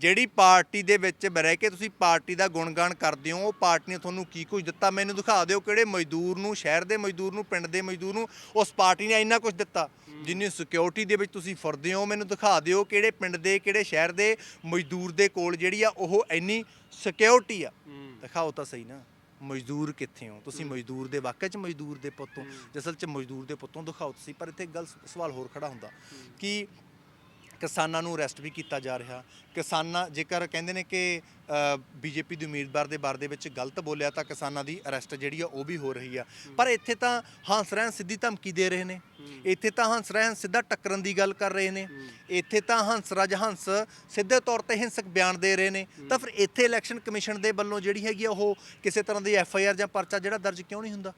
ਜਿਹੜੀ ਪਾਰਟੀ ਦੇ ਵਿੱਚ ਰਹਿ ਕੇ ਤੁਸੀਂ ਪਾਰਟੀ ਦਾ ਗੁਣਗਾਨ ਕਰਦੇ ਹੋ ਉਹ ਪਾਰਟੀ ਨੇ ਤੁਹਾਨੂੰ ਕੀ ਕੁਝ ਦਿੱਤਾ? ਮੈਨੂੰ ਦਿਖਾ ਦਿਓ ਕਿਹੜੇ ਮਜ਼ਦੂਰ ਨੂੰ ਸ਼ਹਿਰ ਦੇ ਮਜ਼ਦੂਰ ਨੂੰ ਪਿੰਡ ਦੇ ਮਜ਼ਦੂਰ ਨੂੰ ਉਸ ਪਾਰਟੀ ਨੇ ਇੰਨਾ ਕੁਝ ਦਿੱਤਾ? ਜਿੰਨੀ ਸਿਕਿਉਰਿਟੀ ਦੇ ਵਿੱਚ ਤੁਸੀਂ ਫਿਰਦੇ ਹੋ ਮੈਨੂੰ ਦਿਖਾ ਦਿਓ ਕਿਹੜੇ ਪਿੰਡ ਦੇ ਕਿਹੜੇ ਸ਼ਹਿਰ ਦੇ ਮਜ਼ਦੂਰ ਦੇ ਕੋਲ ਜਿਹੜੀ ਆ ਉਹ ਇੰਨੀ ਸਿਕਿਉਰਿਟੀ ਆ। ਦਿਖਾਓ ਤਾਂ ਸਹੀ ਨਾ ਮਜ਼ਦੂਰ ਕਿੱਥੇ ਹੋ? ਤੁਸੀਂ ਮਜ਼ਦੂਰ ਦੇ ਵਾਕਿਆ ਚ ਮਜ਼ਦੂਰ ਦੇ ਪੁੱਤੋਂ ਅਸਲ ਚ ਮਜ਼ਦੂਰ ਦੇ ਪੁੱਤੋਂ ਦਿਖਾਓ ਤੁਸੀਂ ਪਰ ਇੱਥੇ ਗੱਲ ਸਵਾਲ ਹੋਰ ਖੜਾ ਹੁੰਦਾ ਕਿ ਕਿਸਾਨਾਂ ਨੂੰ ਅਰੈਸਟ ਵੀ ਕੀਤਾ ਜਾ ਰਿਹਾ। ਕਿਸਾਨਾਂ ਜੇਕਰ ਕਹਿੰਦੇ ਨੇ ਕਿ ਬੀਜੇਪੀ ਦੇ ਉਮੀਦਵਾਰ ਦੇ ਬਾਰੇ ਦੇ ਵਿੱਚ ਗਲਤ ਬੋਲਿਆ ਤਾਂ ਕਿਸਾਨਾਂ ਦੀ ਅਰੈਸਟ ਜਿਹੜੀ ਆ ਉਹ ਵੀ ਹੋ ਰਹੀ ਆ। ਪਰ ਇੱਥੇ ਤਾਂ ਹੰਸ ਰਹਿਣ ਸਿੱਧੀ ਧਮਕੀ ਦੇ ਰਹੇ ਨੇ। ਇੱਥੇ ਤਾਂ ਹੰਸ ਰਹਿਣ ਸਿੱਧਾ ਟੱਕਰਨ ਦੀ ਗੱਲ ਕਰ ਰਹੇ ਨੇ। ਇੱਥੇ ਤਾਂ ਹੰਸ ਰਾਜ ਹੰਸ ਸਿੱਧੇ ਤੌਰ ਤੇ ਹਿੰਸਕ ਬਿਆਨ ਦੇ ਰਹੇ ਨੇ। ਤਾਂ ਫਿਰ ਇੱਥੇ ਇਲੈਕਸ਼ਨ ਕਮਿਸ਼ਨ ਦੇ ਵੱਲੋਂ ਜਿਹੜੀ ਹੈਗੀ ਆ ਉਹ ਕਿਸੇ ਤਰ੍ਹਾਂ ਦੀ ਐਫ ਆਈ ਆਰ ਜਾਂ ਪਰਚਾ ਜਿਹੜਾ ਦਰਜ ਕਿਉਂ ਨਹੀਂ ਹੁੰਦਾ?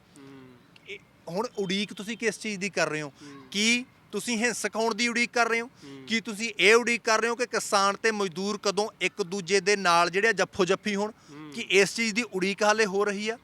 ਹੁਣ ਉਡੀਕ ਤੁਸੀਂ ਕਿਸ ਚੀਜ਼ ਦੀ ਕਰ ਰਹੇ ਹੋ। ਕੀ ਤੁਸੀਂ ਹਿੰਸਕ ਹੋਣ ਦੀ ਉਡੀਕ ਕਰ ਰਹੇ ਹੋ? ਕੀ ਤੁਸੀਂ ਇਹ ਉਡੀਕ ਕਰ ਰਹੇ ਹੋ ਕਿ ਕਿਸਾਨ ਤੇ ਮਜ਼ਦੂਰ ਕਦੋਂ ਇੱਕ ਦੂਜੇ ਦੇ ਨਾਲ ਜਿਹੜੇ ਜੱਫੋ ਜੱਫੀ ਹੋਣ? ਕਿ ਇਸ ਚੀਜ਼ ਦੀ ਉਡੀਕ ਹਾਲੇ ਹੋ ਰਹੀ ਆ?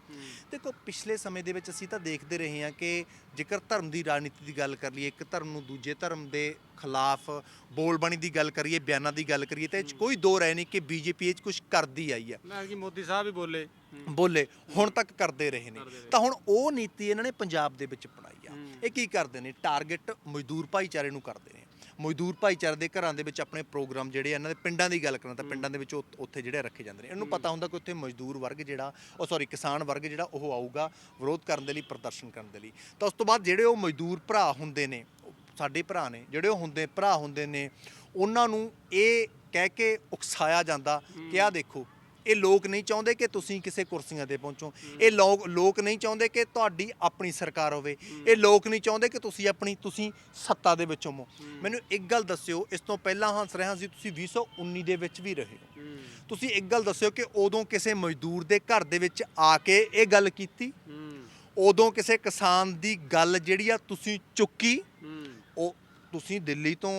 ਦੇਖੋ ਪਿਛਲੇ ਸਮੇਂ ਦੇ ਵਿੱਚ ਅਸੀਂ ਤਾਂ ਦੇਖਦੇ ਰਹੇ ਹਾਂ ਕਿ ਜੇਕਰ ਧਰਮ ਦੀ ਰਾਜਨੀਤੀ ਦੀ ਗੱਲ ਕਰ ਲਈਏ ਇੱਕ ਧਰਮ ਨੂੰ ਦੂਜੇ ਧਰਮ ਦੇ ਖਿਲਾਫ ਬੋਲਬਾਣੀ ਦੀ ਗੱਲ ਕਰੀਏ ਬਿਆਨਾਂ ਦੀ ਗੱਲ ਕਰੀਏ ਤਾਂ ਇਹ 'ਚ ਕੋਈ ਦੋ ਰਾਏ ਨਹੀਂ ਕਿ ਬੀਜੇਪੀ ਇਹ 'ਚ ਕੁਝ ਕਰਦੀ ਆਈ ਆ ਮੈਂ ਕਿ ਮੋਦੀ ਸਾਹਿਬ ਵੀ ਬੋਲੇ। ਬੋਲੇ ਹੁਣ ਤੱਕ ਕਰਦੇ ਰਹੇ ਨੇ। ਤਾਂ ਹੁਣ ਉਹ ਨੀਤੀ ਇਹਨਾਂ ਨੇ ਪੰਜਾਬ ਦੇ ਵਿੱਚ ਅਪਣਾਈ ਆ। ਇਹ ਕੀ ਕਰਦੇ ਨੇ? ਟਾਰਗੇਟ ਮਜ਼ਦੂਰ ਭਾਈਚਾਰੇ ਨੂੰ ਕਰਦੇ ਨੇ। ਮਜ਼ਦੂਰ ਭਾਈਚਾਰੇ ਦੇ ਘਰਾਂ ਦੇ ਵਿੱਚ ਆਪਣੇ ਪ੍ਰੋਗਰਾਮ ਜਿਹੜੇ ਇਹਨਾਂ ਦੇ ਪਿੰਡਾਂ ਦੀ ਗੱਲ ਕਰਾਂ ਤਾਂ ਪਿੰਡਾਂ ਦੇ ਵਿੱਚ ਉਹ- ਉੱਥੇ ਜਿਹੜੇ ਰੱਖੇ ਜਾਂਦੇ ਨੇ। ਇਹਨੂੰ ਪਤਾ ਹੁੰਦਾ ਕਿ ਉੱਥੇ ਮਜ਼ਦੂਰ ਵਰਗ ਜਿਹੜਾ ਉਹ ਸੌਰੀ ਕਿਸਾਨ ਵਰਗ ਜਿਹੜਾ ਉਹ ਆਊਗਾ ਵਿਰੋਧ ਕਰਨ ਦੇ ਲਈ ਪ੍ਰਦਰਸ਼ਨ ਕਰਨ ਦੇ ਲਈ। ਤਾਂ ਉਸ ਤੋਂ ਬਾਅਦ ਜਿਹੜੇ ਉਹ ਮਜ਼ਦੂਰ ਭਰਾ ਹੁੰਦੇ ਨੇ ਉਹ ਸਾਡੇ ਭਰਾ ਨੇ ਜਿਹੜੇ ਉਹ ਹੁੰਦੇ ਭਰਾ ਹੁੰਦੇ ਨੇ ਉਹਨਾਂ ਨੂੰ ਇਹ ਕਹਿ ਕੇ ਉਕਸਾਇਆ ਜਾਂਦਾ ਕਿ ਆਹ ਦੇਖੋ ਇਹ ਲੋਕ ਨਹੀਂ ਚਾਹੁੰਦੇ ਕਿ ਤੁਸੀਂ ਕਿਸੇ ਕੁਰਸੀਆਂ ਤੇ ਪਹੁੰਚੋ। ਇਹ ਲੋਕ ਲੋਕ ਨਹੀਂ ਚਾਹੁੰਦੇ ਕਿ ਤੁਹਾਡੀ ਆਪਣੀ ਸਰਕਾਰ ਹੋਵੇ। ਇਹ ਲੋਕ ਨਹੀਂ ਚਾਹੁੰਦੇ ਕਿ ਤੁਸੀਂ ਆਪਣੀ ਤੁਸੀਂ ਸੱਤਾ ਦੇ ਵਿੱਚ ਹੋਵੋ ਮੈਨੂੰ ਇੱਕ ਗੱਲ ਦੱਸਿਓ ਇਸ ਤੋਂ ਪਹਿਲਾਂ ਹੰਸ ਰਿਹਾ ਸੀ ਤੁਸੀਂ 2019 ਦੇ ਵਿੱਚ ਵੀ ਰਹੇ ਹੋ। ਤੁਸੀਂ ਇੱਕ ਗੱਲ ਦੱਸਿਓ ਕਿ ਉਦੋਂ ਕਿਸੇ ਮਜ਼ਦੂਰ ਦੇ ਘਰ ਦੇ ਵਿੱਚ ਆ ਕੇ ਇਹ ਗੱਲ ਕੀਤੀ? ਉਦੋਂ ਕਿਸੇ ਕਿਸਾਨ ਦੀ ਗੱਲ ਜਿਹੜੀ ਆ ਤੁਸੀਂ ਚੁੱਕੀ? ਤੁਸੀਂ ਦਿੱਲੀ ਤੋਂ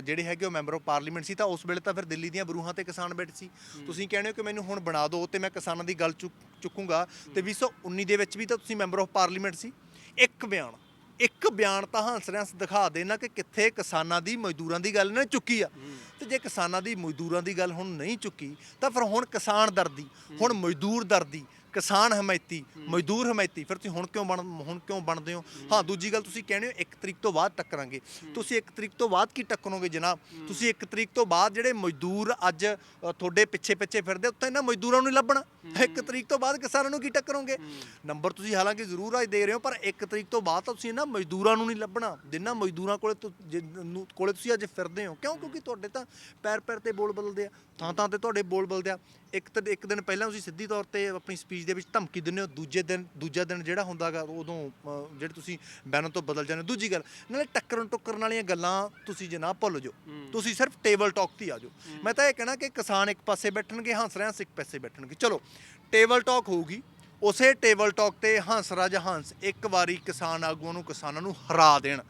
ਜਿਹੜੇ ਹੈਗੇ ਉਹ ਮੈਂਬਰ ਆਫ ਪਾਰਲੀਮੈਂਟ ਸੀ ਤਾਂ ਉਸ ਵੇਲੇ ਤਾਂ ਫਿਰ ਦਿੱਲੀ ਦੀਆਂ ਬਰੂਹਾਂ ਤੇ ਕਿਸਾਨ ਬੈਠ ਸੀ। ਤੁਸੀਂ ਕਹਿੰਦੇ ਹੋ ਕਿ ਮੈਨੂੰ ਹੁਣ ਬਣਾ ਦਿਓ ਤੇ ਮੈਂ ਕਿਸਾਨਾਂ ਦੀ ਗੱਲ ਚੁੱਕ- ਚੁੱਕੂੰਗਾ। ਤੇ 2019 ਦੇ ਵਿੱਚ ਵੀ ਤਾਂ ਤੁਸੀਂ ਮੈਂਬਰ ਆਫ ਪਾਰਲੀਮੈਂਟ ਸੀ। ਇੱਕ ਬਿਆਨ ਇੱਕ ਬਿਆਨ ਤਾਂ ਹੰਸ ਰਿਆਸ ਦਿਖਾ ਦੇਣਾ ਕਿ ਕਿੱਥੇ ਕਿਸਾਨਾਂ ਦੀ ਮਜ਼ਦੂਰਾਂ ਦੀ ਗੱਲ ਨਾ ਚੁੱਕੀ ਆ। ਤੇ ਜੇ ਕਿਸਾਨਾਂ ਦੀ ਮਜ਼ਦੂਰਾਂ ਦੀ ਗੱਲ ਹੁਣ ਨਹੀਂ ਚੁੱਕੀ ਤਾਂ ਫਿਰ ਹੁਣ ਕਿਸਾਨ ਦਰਦੀ ਹੁਣ ਮਜ਼ਦੂਰ ਦਰਦੀ ਕਿਸਾਨ ਹਮਾਇਤੀ ਮਜ਼ਦੂਰ ਹਮਾਇਤੀ ਫਿਰ ਤੁਸੀਂ ਹੁਣ ਕਿਉਂ ਬਣ ਹੁਣ ਕਿਉਂ ਬਣਦੇ ਹੋ? ਹਾਂ। ਦੂਜੀ ਗੱਲ ਤੁਸੀਂ ਕਹਿੰਦੇ ਹੋ ਇੱਕ ਤਰੀਕ ਤੋਂ ਬਾਅਦ ਟੱਕਰਾਂਗੇ। ਤੁਸੀਂ ਇੱਕ ਤਰੀਕ ਤੋਂ ਬਾਅਦ ਕੀ ਟੱਕਰੋਗੇ ਜਨਾਬ? ਤੁਸੀਂ ਇੱਕ ਤਰੀਕ ਤੋਂ ਬਾਅਦ ਜਿਹੜੇ ਮਜ਼ਦੂਰ ਅੱਜ ਤੁਹਾਡੇ ਪਿੱਛੇ ਪਿੱਛੇ ਫਿਰਦੇ ਉੱਥੇ ਇਹਨਾਂ ਮਜ਼ਦੂਰਾਂ ਨੂੰ ਲੱਭਣਾ। ਇੱਕ ਤਰੀਕ ਤੋਂ ਬਾਅਦ ਕਿਸਾਨਾਂ ਨੂੰ ਕੀ ਟੱਕਰੋਗੇ? ਨੰਬਰ ਤੁਸੀਂ ਹਾਲਾਂਕਿ ਜ਼ਰੂਰ ਅੱਜ ਦੇ ਰਹੇ ਹੋ ਪਰ ਇੱਕ ਤਰੀਕ ਤੋਂ ਬਾਅਦ ਤਾਂ ਤੁਸੀਂ ਇਹਨਾਂ ਮਜ਼ਦੂਰਾਂ ਨੂੰ ਨਹੀਂ ਲੱਭਣਾ। ਜਿੰਨਾ ਮਜ਼ਦੂਰਾਂ ਕੋਲੇ ਕੋਲੇ ਤੁਸੀਂ ਅੱਜ ਫਿਰਦੇ ਹੋ। ਕਿਉਂ? ਕਿਉਂਕਿ ਤੁਹਾਡੇ ਤਾਂ ਪੈਰ ਪੈਰ ਤੇ ਬੋਲ ਬਦਲਦੇ ਆ ਥਾਂ ਥਾਂ ਤੇ ਤੁਹਾਡੇ ਬੋਲ ਬਦਲਦੇ ਆ। ਇੱਕ ਤੇ ਇੱਕ ਦਿਨ ਪਹਿਲਾਂ ਤੁਸੀਂ ਸਿੱਧੀ ਤੌਰ ਤੇ ਆਪਣੀ ਸਪੀਚ ਦੇ ਵਿੱਚ ਧਮਕੀ ਦਿੰਦੇ ਹੋ ਦੂਜੇ ਦਿਨ ਦੂਜਾ ਦਿਨ ਜਿਹੜਾ ਹੁੰਦਾਗਾ ਉਦੋਂ ਜਿਹੜੇ ਤੁਸੀਂ ਬੈਨਰ ਤੋਂ ਬਦਲ ਜਾਂਦੇ ਹੋ। ਦੂਜੀ ਗੱਲ ਨਾਲੇ ਟੱਕਰਨ ਟੁੱਕਰਨ ਵਾਲੀਆਂ ਗੱਲਾਂ ਤੁਸੀਂ ਜਨਾਬ ਭੁੱਲ ਜਾਓ। ਤੁਸੀਂ ਸਿਰਫ ਟੇਬਲ ਟਾਕ ਤੇ ਹੀ ਆ ਜਾਓ। ਮੈਂ ਤਾਂ ਇਹ ਕਹਿਣਾ ਕਿ ਕਿਸਾਨ ਇੱਕ ਪਾਸੇ ਬੈਠਣਗੇ ਹੰਸ ਰਹੇ ਹੰਸ ਇੱਕ ਪਾਸੇ ਬੈਠਣਗੇ। ਚਲੋ ਟੇਬਲ ਟਾਕ ਹੋਊਗੀ। ਉਸੇ ਟੇਬਲ ਟਾਕ ਤੇ ਹੰਸ ਰਾਜ ਹੰਸ ਇੱਕ ਵਾਰੀ ਕਿਸਾਨ ਆਗੂਆਂ ਨੂੰ ਕਿਸਾਨਾਂ ਨੂੰ ਹਰਾ ਦੇਣ।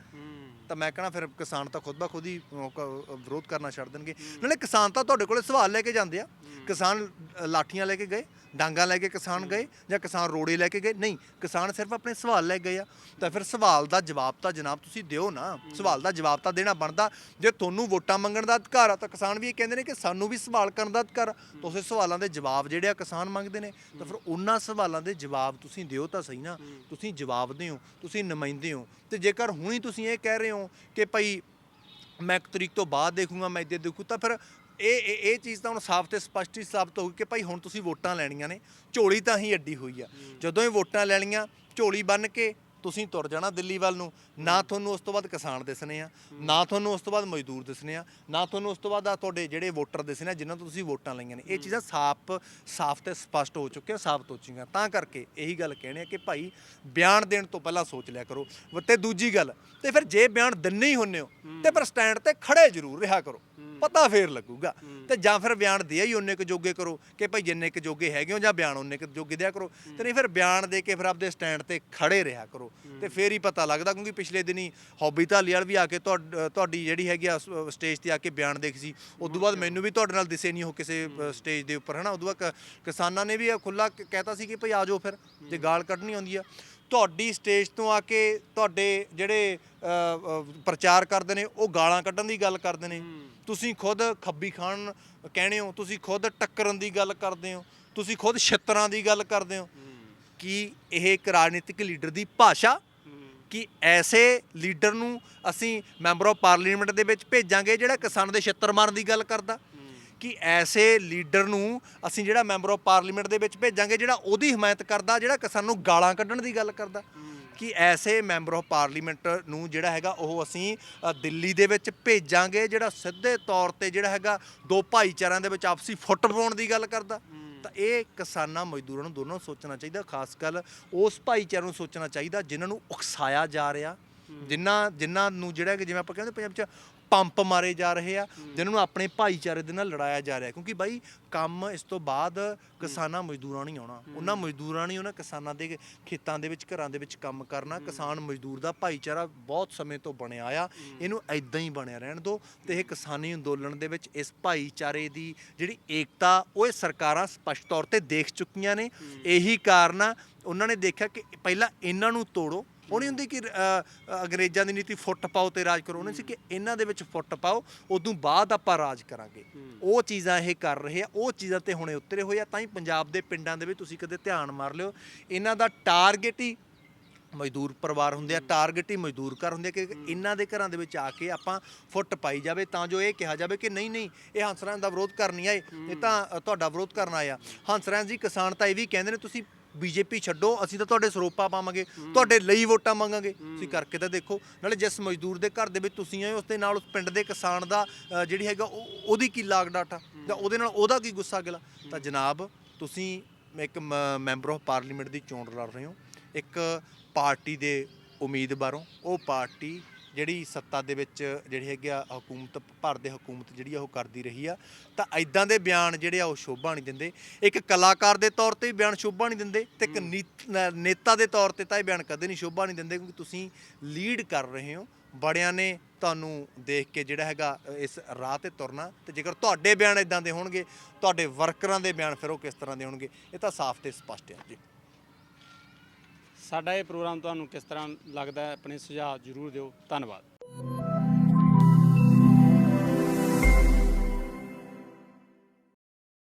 ਤਾਂ ਮੈਂ ਕਹਣਾ ਫਿਰ ਕਿਸਾਨ ਤਾਂ ਖੁਦ ਬਾ ਖੁਦ ਹੀ ਵਿਰੋਧ ਕਰਨਾ ਛੱਡ ਦੇਣਗੇ। ਨਾਲੇ ਕਿਸਾਨ ਤਾਂ ਤੁਹਾਡੇ ਕੋਲੇ ਸਵਾਲ ਲੈ ਕੇ ਜਾਂਦੇ ਆ। ਕਿਸਾਨ ਲਾਠੀਆਂ ਲੈ ਕੇ ਗਏ, ਡਾਂਗਾ ਲੈ ਕੇ ਕਿਸਾਨ ਗਏ ਜਾਂ ਕਿਸਾਨ ਰੋੜੇ ਲੈ ਕੇ ਗਏ? ਨਹੀਂ, ਕਿਸਾਨ ਸਿਰਫ ਆਪਣੇ ਸਵਾਲ ਲੈ ਗਏ ਆ। ਤਾਂ ਫਿਰ ਸਵਾਲ ਦਾ ਜਵਾਬ ਤਾਂ ਜਨਾਬ ਤੁਸੀਂ ਦਿਓ ਨਾ। ਸਵਾਲ ਦਾ ਜਵਾਬ ਤਾਂ ਦੇਣਾ ਬਣਦਾ। ਜੇ ਤੁਹਾਨੂੰ ਵੋਟਾਂ ਮੰਗਣ ਦਾ ਅਧਿਕਾਰ ਆ, ਤਾਂ ਕਿਸਾਨ ਵੀ ਇਹ ਕਹਿੰਦੇ ਨੇ ਕਿ ਸਾਨੂੰ ਵੀ ਸਵਾਲ ਕਰਨ ਦਾ ਅਧਿਕਾਰ ਆ। ਤਾਂ ਸਵਾਲਾਂ ਦੇ ਜਵਾਬ ਜਿਹੜੇ ਆ ਕਿਸਾਨ ਮੰਗਦੇ ਨੇ। ਤਾਂ ਫਿਰ ਉਹਨਾਂ ਸਵਾਲਾਂ ਦੇ ਜਵਾਬ ਤੁਸੀਂ ਦਿਓ ਤਾਂ ਸਹੀ ਨਾ। ਤੁਸੀਂ ਜਵਾਬ ਦਿਓ, ਤੁਸੀਂ ਨੁਮਾਇੰਦੇ ਹੋ। ਤੇ ਜੇਕਰ ਹੁਣੀ ਤੁਸੀਂ ਇਹ ਕਹਿ ਰਹੇ ਹੋ ਕਿ ਭਾਈ ਮੈਂ ਇੱਕ ਤਰੀਕ ਤੋਂ ਬਾਅਦ ਦੇਖੂੰਗਾ ਮੈਂ ਇੱਦੇ ਦੇਖੂ ਤਾਂ ਫਿਰ ਇਹ ਇਹ ਇਹ ਚੀਜ਼ ਤਾਂ ਹੁਣ ਸਾਫ਼ ਤੇ ਸਪਸ਼ਟ ਹੀ ਸਾਬਤ ਹੋ ਗਈ ਕਿ ਭਾਈ ਹੁਣ ਤੁਸੀਂ ਵੋਟਾਂ ਲੈਣੀਆਂ ਨੇ ਝੋਲੀ ਤਾਂ ਹੀ ਅੱਡੀ ਹੋਈ ਆ। ਜਦੋਂ ਇਹ ਵੋਟਾਂ ਲੈ ਲਈਆਂ ਝੋਲੀ ਬੰਨ ਕੇ ਤੁਸੀਂ ਤੁਰ ਜਾਣਾ ਦਿੱਲੀ ਵੱਲ ਨੂੰ, ਨਾ ਤੁਹਾਨੂੰ ਉਸ ਤੋਂ ਬਾਅਦ ਕਿਸਾਨ ਦਿਸਣੇ ਆ, ਨਾ ਤੁਹਾਨੂੰ ਉਸ ਤੋਂ ਬਾਅਦ ਮਜ਼ਦੂਰ ਦਿਸਣੇ ਆ, ਨਾ ਤੁਹਾਨੂੰ ਉਸ ਤੋਂ ਬਾਅਦ ਆ ਤੁਹਾਡੇ ਜਿਹੜੇ ਵੋਟਰ ਦਿਸਣੇ ਆ, ਜਿਨ੍ਹਾਂ ਤੋਂ ਤੁਸੀਂ ਵੋਟਾਂ ਲਈਆਂ ਨੇ। ਇਹ ਚੀਜ਼ਾਂ ਸਾਫ਼ ਸਾਫ਼ ਤੇ ਸਪਸ਼ਟ ਹੋ ਚੁੱਕੀਆਂ, ਸਾਫ਼ ਹੋ ਚੁੱਕੀਆਂ ਤਾਂ ਕਰਕੇ ਇਹੀ ਗੱਲ ਕਹਿਣੀ ਆ ਕਿ ਭਾਈ ਬਿਆਨ ਦੇਣ ਤੋਂ ਪਹਿਲਾਂ ਸੋਚ ਲਿਆ ਕਰੋ। ਵ- ਤੇ ਦੂਜੀ ਗੱਲ, ਤੇ ਫਿਰ ਜੇ ਬਿਆਨ ਦਿੰਨੇ ਹੀ ਹੁੰਨੇ ਹੋ, ਤੇ ਫਿਰ ਸਟੈਂਡ ਤੇ ਖੜੇ ਜ਼ਰੂਰ ਰਿਹਾ ਕਰੋ। ਪਤਾ ਫੇਰ ਲੱਗੂਗਾ। ਤੇ ਜਾਂ ਫਿਰ ਬਿਆਨ ਦੇ ਹੀ ਉਹਨੇ ਕੁ ਜੋਗੇ ਕਰੋ ਕਿ ਭਾਈ ਜਿੰਨੇ ਕੁ ਜੋਗੇ ਹੈਗੇ ਹੋ ਜਾਂ ਬਿਆਨ ਉਹਨੇ ਕੁ ਜੋਗੇ ਦਿਆ ਕਰੋ। ਤੇ ਨਹੀਂ ਫਿਰ ਬਿਆਨ ਦੇ ਕੇ ਫਿਰ ਆਪਦੇ ਸਟੈਂਡ ਤੇ ਖੜੇ ਰਿਹਾ ਕਰੋ। ਤੇ ਫੇਰ ਹੀ ਪਤਾ ਲੱਗਦਾ ਕਿਉਂਕਿ ਪਿਛਲੇ ਦਿਨੀ ਹੌਬੀ ਧਾਲੀਵਾਲ ਵੀ ਆ ਕੇ ਤੁਹਾ- ਤੁਹਾਡੀ ਜਿਹੜੀ ਹੈਗੀ ਆ ਸਟੇਜ ਤੇ ਆ ਕੇ ਬਿਆਨ ਦੇਖੀ ਸੀ। ਉਸ ਤੋਂ ਬਾਅਦ ਮੈਨੂੰ ਵੀ ਤੁਹਾਡੇ ਨਾਲ ਦਿਸੇ ਨਹੀਂ ਉਹ ਕਿਸੇ ਸਟੇਜ ਦੇ ਉੱਪਰ, ਹਨਾ? ਉਦੋਂ ਬਾਅਦ ਕਿਸਾਨਾਂ ਨੇ ਵੀ ਖੁੱਲਾ ਕਹਿਤਾ ਸੀ ਕਿ ਭਾਈ ਆ ਜਾਓ ਫਿਰ, ਜੇ ਗਾਲ ਕੱਢਣੀ ਆਉਂਦੀ ਆ। ਤੁਹਾਡੀ ਸਟੇਜ ਤੋਂ ਆ ਕੇ ਤੁਹਾਡੇ ਜਿਹੜੇ ਅ, ਅ, ਪ੍ਰਚਾਰ ਕਰਦੇ ਨੇ ਉਹ ਗਾਲਾਂ ਕੱਢਣ ਦੀ ਗੱਲ ਕਰਦੇ ਨੇ। ਤੁਸੀਂ ਖੁਦ ਖੱਬੀ ਖਾਨ ਕਹਿੰਦੇ ਹੋ ਤੁਸੀਂ ਖੁਦ ਟੱਕਰਨ ਦੀ ਗੱਲ ਕਰਦੇ ਹੋ ਤੁਸੀਂ ਖੁਦ ਛਿੱਤਰਾਂ ਦੀ ਗੱਲ ਕਰਦੇ ਹੋ। ਕਿ ਇਹ ਇੱਕ ਰਾਜਨੀਤਿਕ ਲੀਡਰ ਦੀ ਭਾਸ਼ਾ? ਕਿ ਐਸੇ ਲੀਡਰ ਨੂੰ ਅਸੀਂ ਮੈਂਬਰ ਆਫ ਪਾਰਲੀਮੈਂਟ ਦੇ ਵਿੱਚ ਭੇਜਾਂਗੇ ਜਿਹੜਾ ਕਿਸਾਨ ਦੇ ਛਿੱਤਰ ਮਾਰਨ ਦੀ ਗੱਲ ਕਰਦਾ? ਕਿ ਐਸੇ ਲੀਡਰ ਨੂੰ ਅਸੀਂ ਜਿਹੜਾ ਮੈਂਬਰ ਆਫ ਪਾਰਲੀਮੈਂਟ ਦੇ ਵਿੱਚ ਭੇਜਾਂਗੇ ਜਿਹੜਾ ਉਹਦੀ ਹਮਾਇਤ ਕਰਦਾ, ਜਿਹੜਾ ਕਿਸਾਨ ਨੂੰ ਗਾਲਾਂ ਕੱਢਣ ਦੀ ਗੱਲ ਕਰਦਾ। ਕਿ ਐਸੇ ਮੈਂਬਰ ਆਫ ਪਾਰਲੀਮੈਂਟ ਨੂੰ ਜਿਹੜਾ ਹੈਗਾ ਉਹ ਅਸੀਂ ਦਿੱਲੀ ਦੇ ਵਿੱਚ ਭੇਜਾਂਗੇ ਜਿਹੜਾ ਸਿੱਧੇ ਤੌਰ ਤੇ ਜਿਹੜਾ ਹੈਗਾ ਦੋ ਭਾਈਚਾਰਿਆਂ ਦੇ ਵਿੱਚ ਆਪਸੀ ਫੁੱਟ ਪਾਉਣ ਦੀ ਗੱਲ ਕਰਦਾ। ਤਾਂ ਇਹ ਕਿਸਾਨਾਂ ਮਜ਼ਦੂਰਾਂ ਨੂੰ ਦੋਨੋਂ ਸੋਚਣਾ ਚਾਹੀਦਾ, ਖਾਸ ਕਰ ਉਸ ਭਾਈਚਾਰੇ ਨੂੰ ਸੋਚਣਾ ਚਾਹੀਦਾ ਜਿਨ੍ਹਾਂ ਨੂੰ ਉਕਸਾਇਆ ਜਾ ਰਿਹਾ। ਜਿਨ੍ਹਾਂ ਜਿਨ੍ਹਾਂ ਨੂੰ ਜਿਹੜਾ ਕਿ ਜਿਵੇਂ ਆਪਾਂ ਕਹਿੰਦੇ ਪੰਜਾਬ 'ਚ ਪੰਪ ਮਾਰੇ ਜਾ ਰਹੇ ਆ ਜਿਨ੍ਹਾਂ ਨੂੰ ਆਪਣੇ ਭਾਈਚਾਰੇ ਦੇ ਨਾਲ ਲੜਾਇਆ ਜਾ ਰਿਹਾ ਕਿਉਂਕਿ ਬਾਈ ਕੰਮ ਇਸ ਤੋਂ ਬਾਅਦ ਕਿਸਾਨਾਂ ਮਜ਼ਦੂਰਾਂ ਨਹੀਂ ਆਉਣਾ। ਉਹਨਾਂ ਮਜ਼ਦੂਰਾਂ ਨਹੀਂ ਉਹਨਾਂ ਕਿਸਾਨਾਂ ਦੇ ਖੇਤਾਂ ਦੇ ਵਿੱਚ ਘਰਾਂ ਦੇ ਵਿੱਚ ਕੰਮ ਕਰਨਾ। ਕਿਸਾਨ ਮਜ਼ਦੂਰ ਦਾ ਭਾਈਚਾਰਾ ਬਹੁਤ ਸਮੇਂ ਤੋਂ ਬਣਿਆ ਆ ਇਹਨੂੰ ਐਦਾਂ ਹੀ ਬਣਿਆ ਰਹਿਣ ਦਿਓ ਤੇ ਇਹ ਕਿਸਾਨੀ ਅੰਦੋਲਨ ਦੇ ਵਿੱਚ ਇਸ ਭਾਈਚਾਰੇ ਦੀ ਜਿਹੜੀ ਏਕਤਾ ਉਹ ਇਹ ਸਰਕਾਰਾਂ ਸਪਸ਼ਟ ਤੌਰ ਤੇ ਦੇਖ ਚੁੱਕੀਆਂ ਨੇ। ਇਹੀ ਕਾਰਨ ਆ ਉਹਨਾਂ ਨੇ ਦੇਖਿਆ ਕਿ ਪਹਿਲਾਂ ਇਹਨਾਂ ਨੂੰ ਤੋੜੋ ਉਹ ਨਹੀਂ ਹੁੰਦੀ ਕਿ ਅੰਗਰੇਜ਼ਾਂ ਦੀ ਨੀਤੀ ਫੁੱਟ ਪਾਓ ਤੇ ਰਾਜ ਕਰੋ। ਉਹਨੇ ਸੀ ਕਿ ਇਹਨਾਂ ਦੇ ਵਿੱਚ ਫੁੱਟ ਪਾਓ ਉਦੋਂ ਬਾਅਦ ਆਪਾਂ ਰਾਜ ਕਰਾਂਗੇ। ਉਹ ਚੀਜ਼ਾਂ ਇਹ ਕਰ ਰਹੇ ਆ ਉਹ ਚੀਜ਼ਾਂ ਤੇ ਹੁਣੇ ਉਤਰੇ ਹੋਏ ਆ ਤਾਂ ਹੀ ਪੰਜਾਬ ਦੇ ਪਿੰਡਾਂ ਦੇ ਵਿੱਚ ਤੁਸੀਂ ਕਦੇ ਧਿਆਨ ਮਾਰ ਲਿਓ। ਇਹਨਾਂ ਦਾ ਟਾਰਗੇਟ ਹੀ ਮਜ਼ਦੂਰ ਪਰਿਵਾਰ ਹੁੰਦੇ ਆ ਟਾਰਗੇਟ ਹੀ ਮਜ਼ਦੂਰ ਘਰ ਹੁੰਦੇ ਆ ਕਿ ਇਹਨਾਂ ਦੇ ਘਰਾਂ ਦੇ ਵਿੱਚ ਆ ਕੇ ਆਪਾਂ ਫੁੱਟ ਪਾਈ ਜਾਵੇ। ਤਾਂ ਜੋ ਇਹ ਕਿਹਾ ਜਾਵੇ ਕਿ ਨਹੀਂ ਨਹੀਂ ਇਹ ਹੰਸਰਾਜ ਦਾ ਵਿਰੋਧ ਕਰਨ ਨਹੀਂ ਆਏ ਇਹ ਤਾਂ ਤੁਹਾਡਾ ਵਿਰੋਧ ਕਰਨ ਆਇਆ ਹੰਸਰਾਜ ਜੀ ਕਿਸਾਨ ਤਾਂ ਇਹ ਵੀ ਕਹਿੰਦੇ ਨੇ ਤੁਸੀਂ ਬੀਜੇਪੀ ਛੱਡੋ ਅਸੀਂ ਤਾਂ ਤੁਹਾਡੇ ਸਰੋਪਾ ਪਾਵਾਂਗੇ ਤੁਹਾਡੇ ਲਈ ਵੋਟਾਂ ਮੰਗਾਂਗੇ। ਤੁਸੀਂ ਕਰਕੇ ਤਾਂ ਦੇਖੋ ਨਾਲੇ ਜਿਸ ਮਜ਼ਦੂਰ ਦੇ ਘਰ ਦੇ ਵਿੱਚ ਤੁਸੀਂ ਆਏ ਹੋ, ਉਸ ਦੇ ਨਾਲ ਉਸ ਪਿੰਡ ਦੇ ਕਿਸਾਨ ਦਾ ਜਿਹੜੀ ਹੈਗਾ ਉਹ- ਉਹਦੀ ਕੀ ਲਾਗ ਡਾਟਾ? ਜਾਂ ਉਹਦੇ ਨਾਲ ਉਹਦਾ ਕੀ ਗੁੱਸਾ ਗਿਲਾ? ਤਾਂ ਜਨਾਬ ਤੁਸੀਂ ਇੱਕ ਮ- ਮੈਂਬਰ ਆਫ ਪਾਰਲੀਮੈਂਟ ਦੀ ਚੋਣ ਲੜ ਰਹੇ ਹੋ। ਇੱਕ ਪਾਰਟੀ ਦੇ ਉਮੀਦਵਾਰੋਂ ਉਹ ਪਾਰਟੀ ਜਿਹੜੀ ਸੱਤਾ ਦੇ ਵਿੱਚ ਜਿਹੜੀ ਹੈਗੀ ਆ ਹਕੂਮਤ ਭਾਰਤ ਦੇ ਹਕੂਮਤ ਜਿਹੜੀ ਆ ਉਹ ਕਰਦੀ ਰਹੀ ਆ ਤਾਂ ਐਦਾਂ ਦੇ ਬਿਆਨ ਜਿਹੜੇ ਆ ਉਹ ਸ਼ੋਭਾ ਨਹੀਂ ਦਿੰਦੇ। ਇੱਕ ਕਲਾਕਾਰ ਦੇ ਤੌਰ ਤੇ ਵੀ ਬਿਆਨ ਸ਼ੋਭਾ ਨਹੀਂ ਦਿੰਦੇ ਤੇ ਇੱਕ ਨੀਤ- ਦੇ ਤੌਰ ਤੇ ਤਾਂ ਇਹ ਬਿਆਨ ਕਦੇ ਨਹੀਂ ਸ਼ੋਭਾ ਨਹੀਂ ਦਿੰਦੇ ਕਿਉਂਕਿ ਤੁਸੀਂ ਲੀਡ ਕਰ ਰਹੇ ਹੋ। ਬੜਿਆਂ ਨੇ ਤੁਹਾਨੂੰ ਦੇਖ ਕੇ ਜਿਹੜਾ ਹੈਗਾ ਇਸ ਰਾਹ ਤੇ ਤੁਰਨਾ ਤੇ ਜੇਕਰ ਤੁਹਾਡੇ ਬਿਆਨ ਇਦਾਂ ਦੇ ਹੋਣਗੇ ਤੁਹਾਡੇ ਵਰਕਰਾਂ ਦੇ ਬਿਆਨ ਫਿਰ ਉਹ ਕਿਸ ਤਰ੍ਹਾਂ ਦੇ ਹੋਣਗੇ ਇਹ ਤਾਂ ਸਾਫ਼ ਤੇ ਸਪਸ਼ਟ ਹੈ ਜੀ। ਸਾਡਾ ਇਹ ਪ੍ਰੋਗਰਾਮ ਤੁਹਾਨੂੰ ਕਿਸ ਤਰ੍ਹਾਂ ਲੱਗਦਾ ਆਪਣੇ ਸੁਝਾਅ ਜ਼ਰੂਰ ਦਿਓ। ਧੰਨਵਾਦ।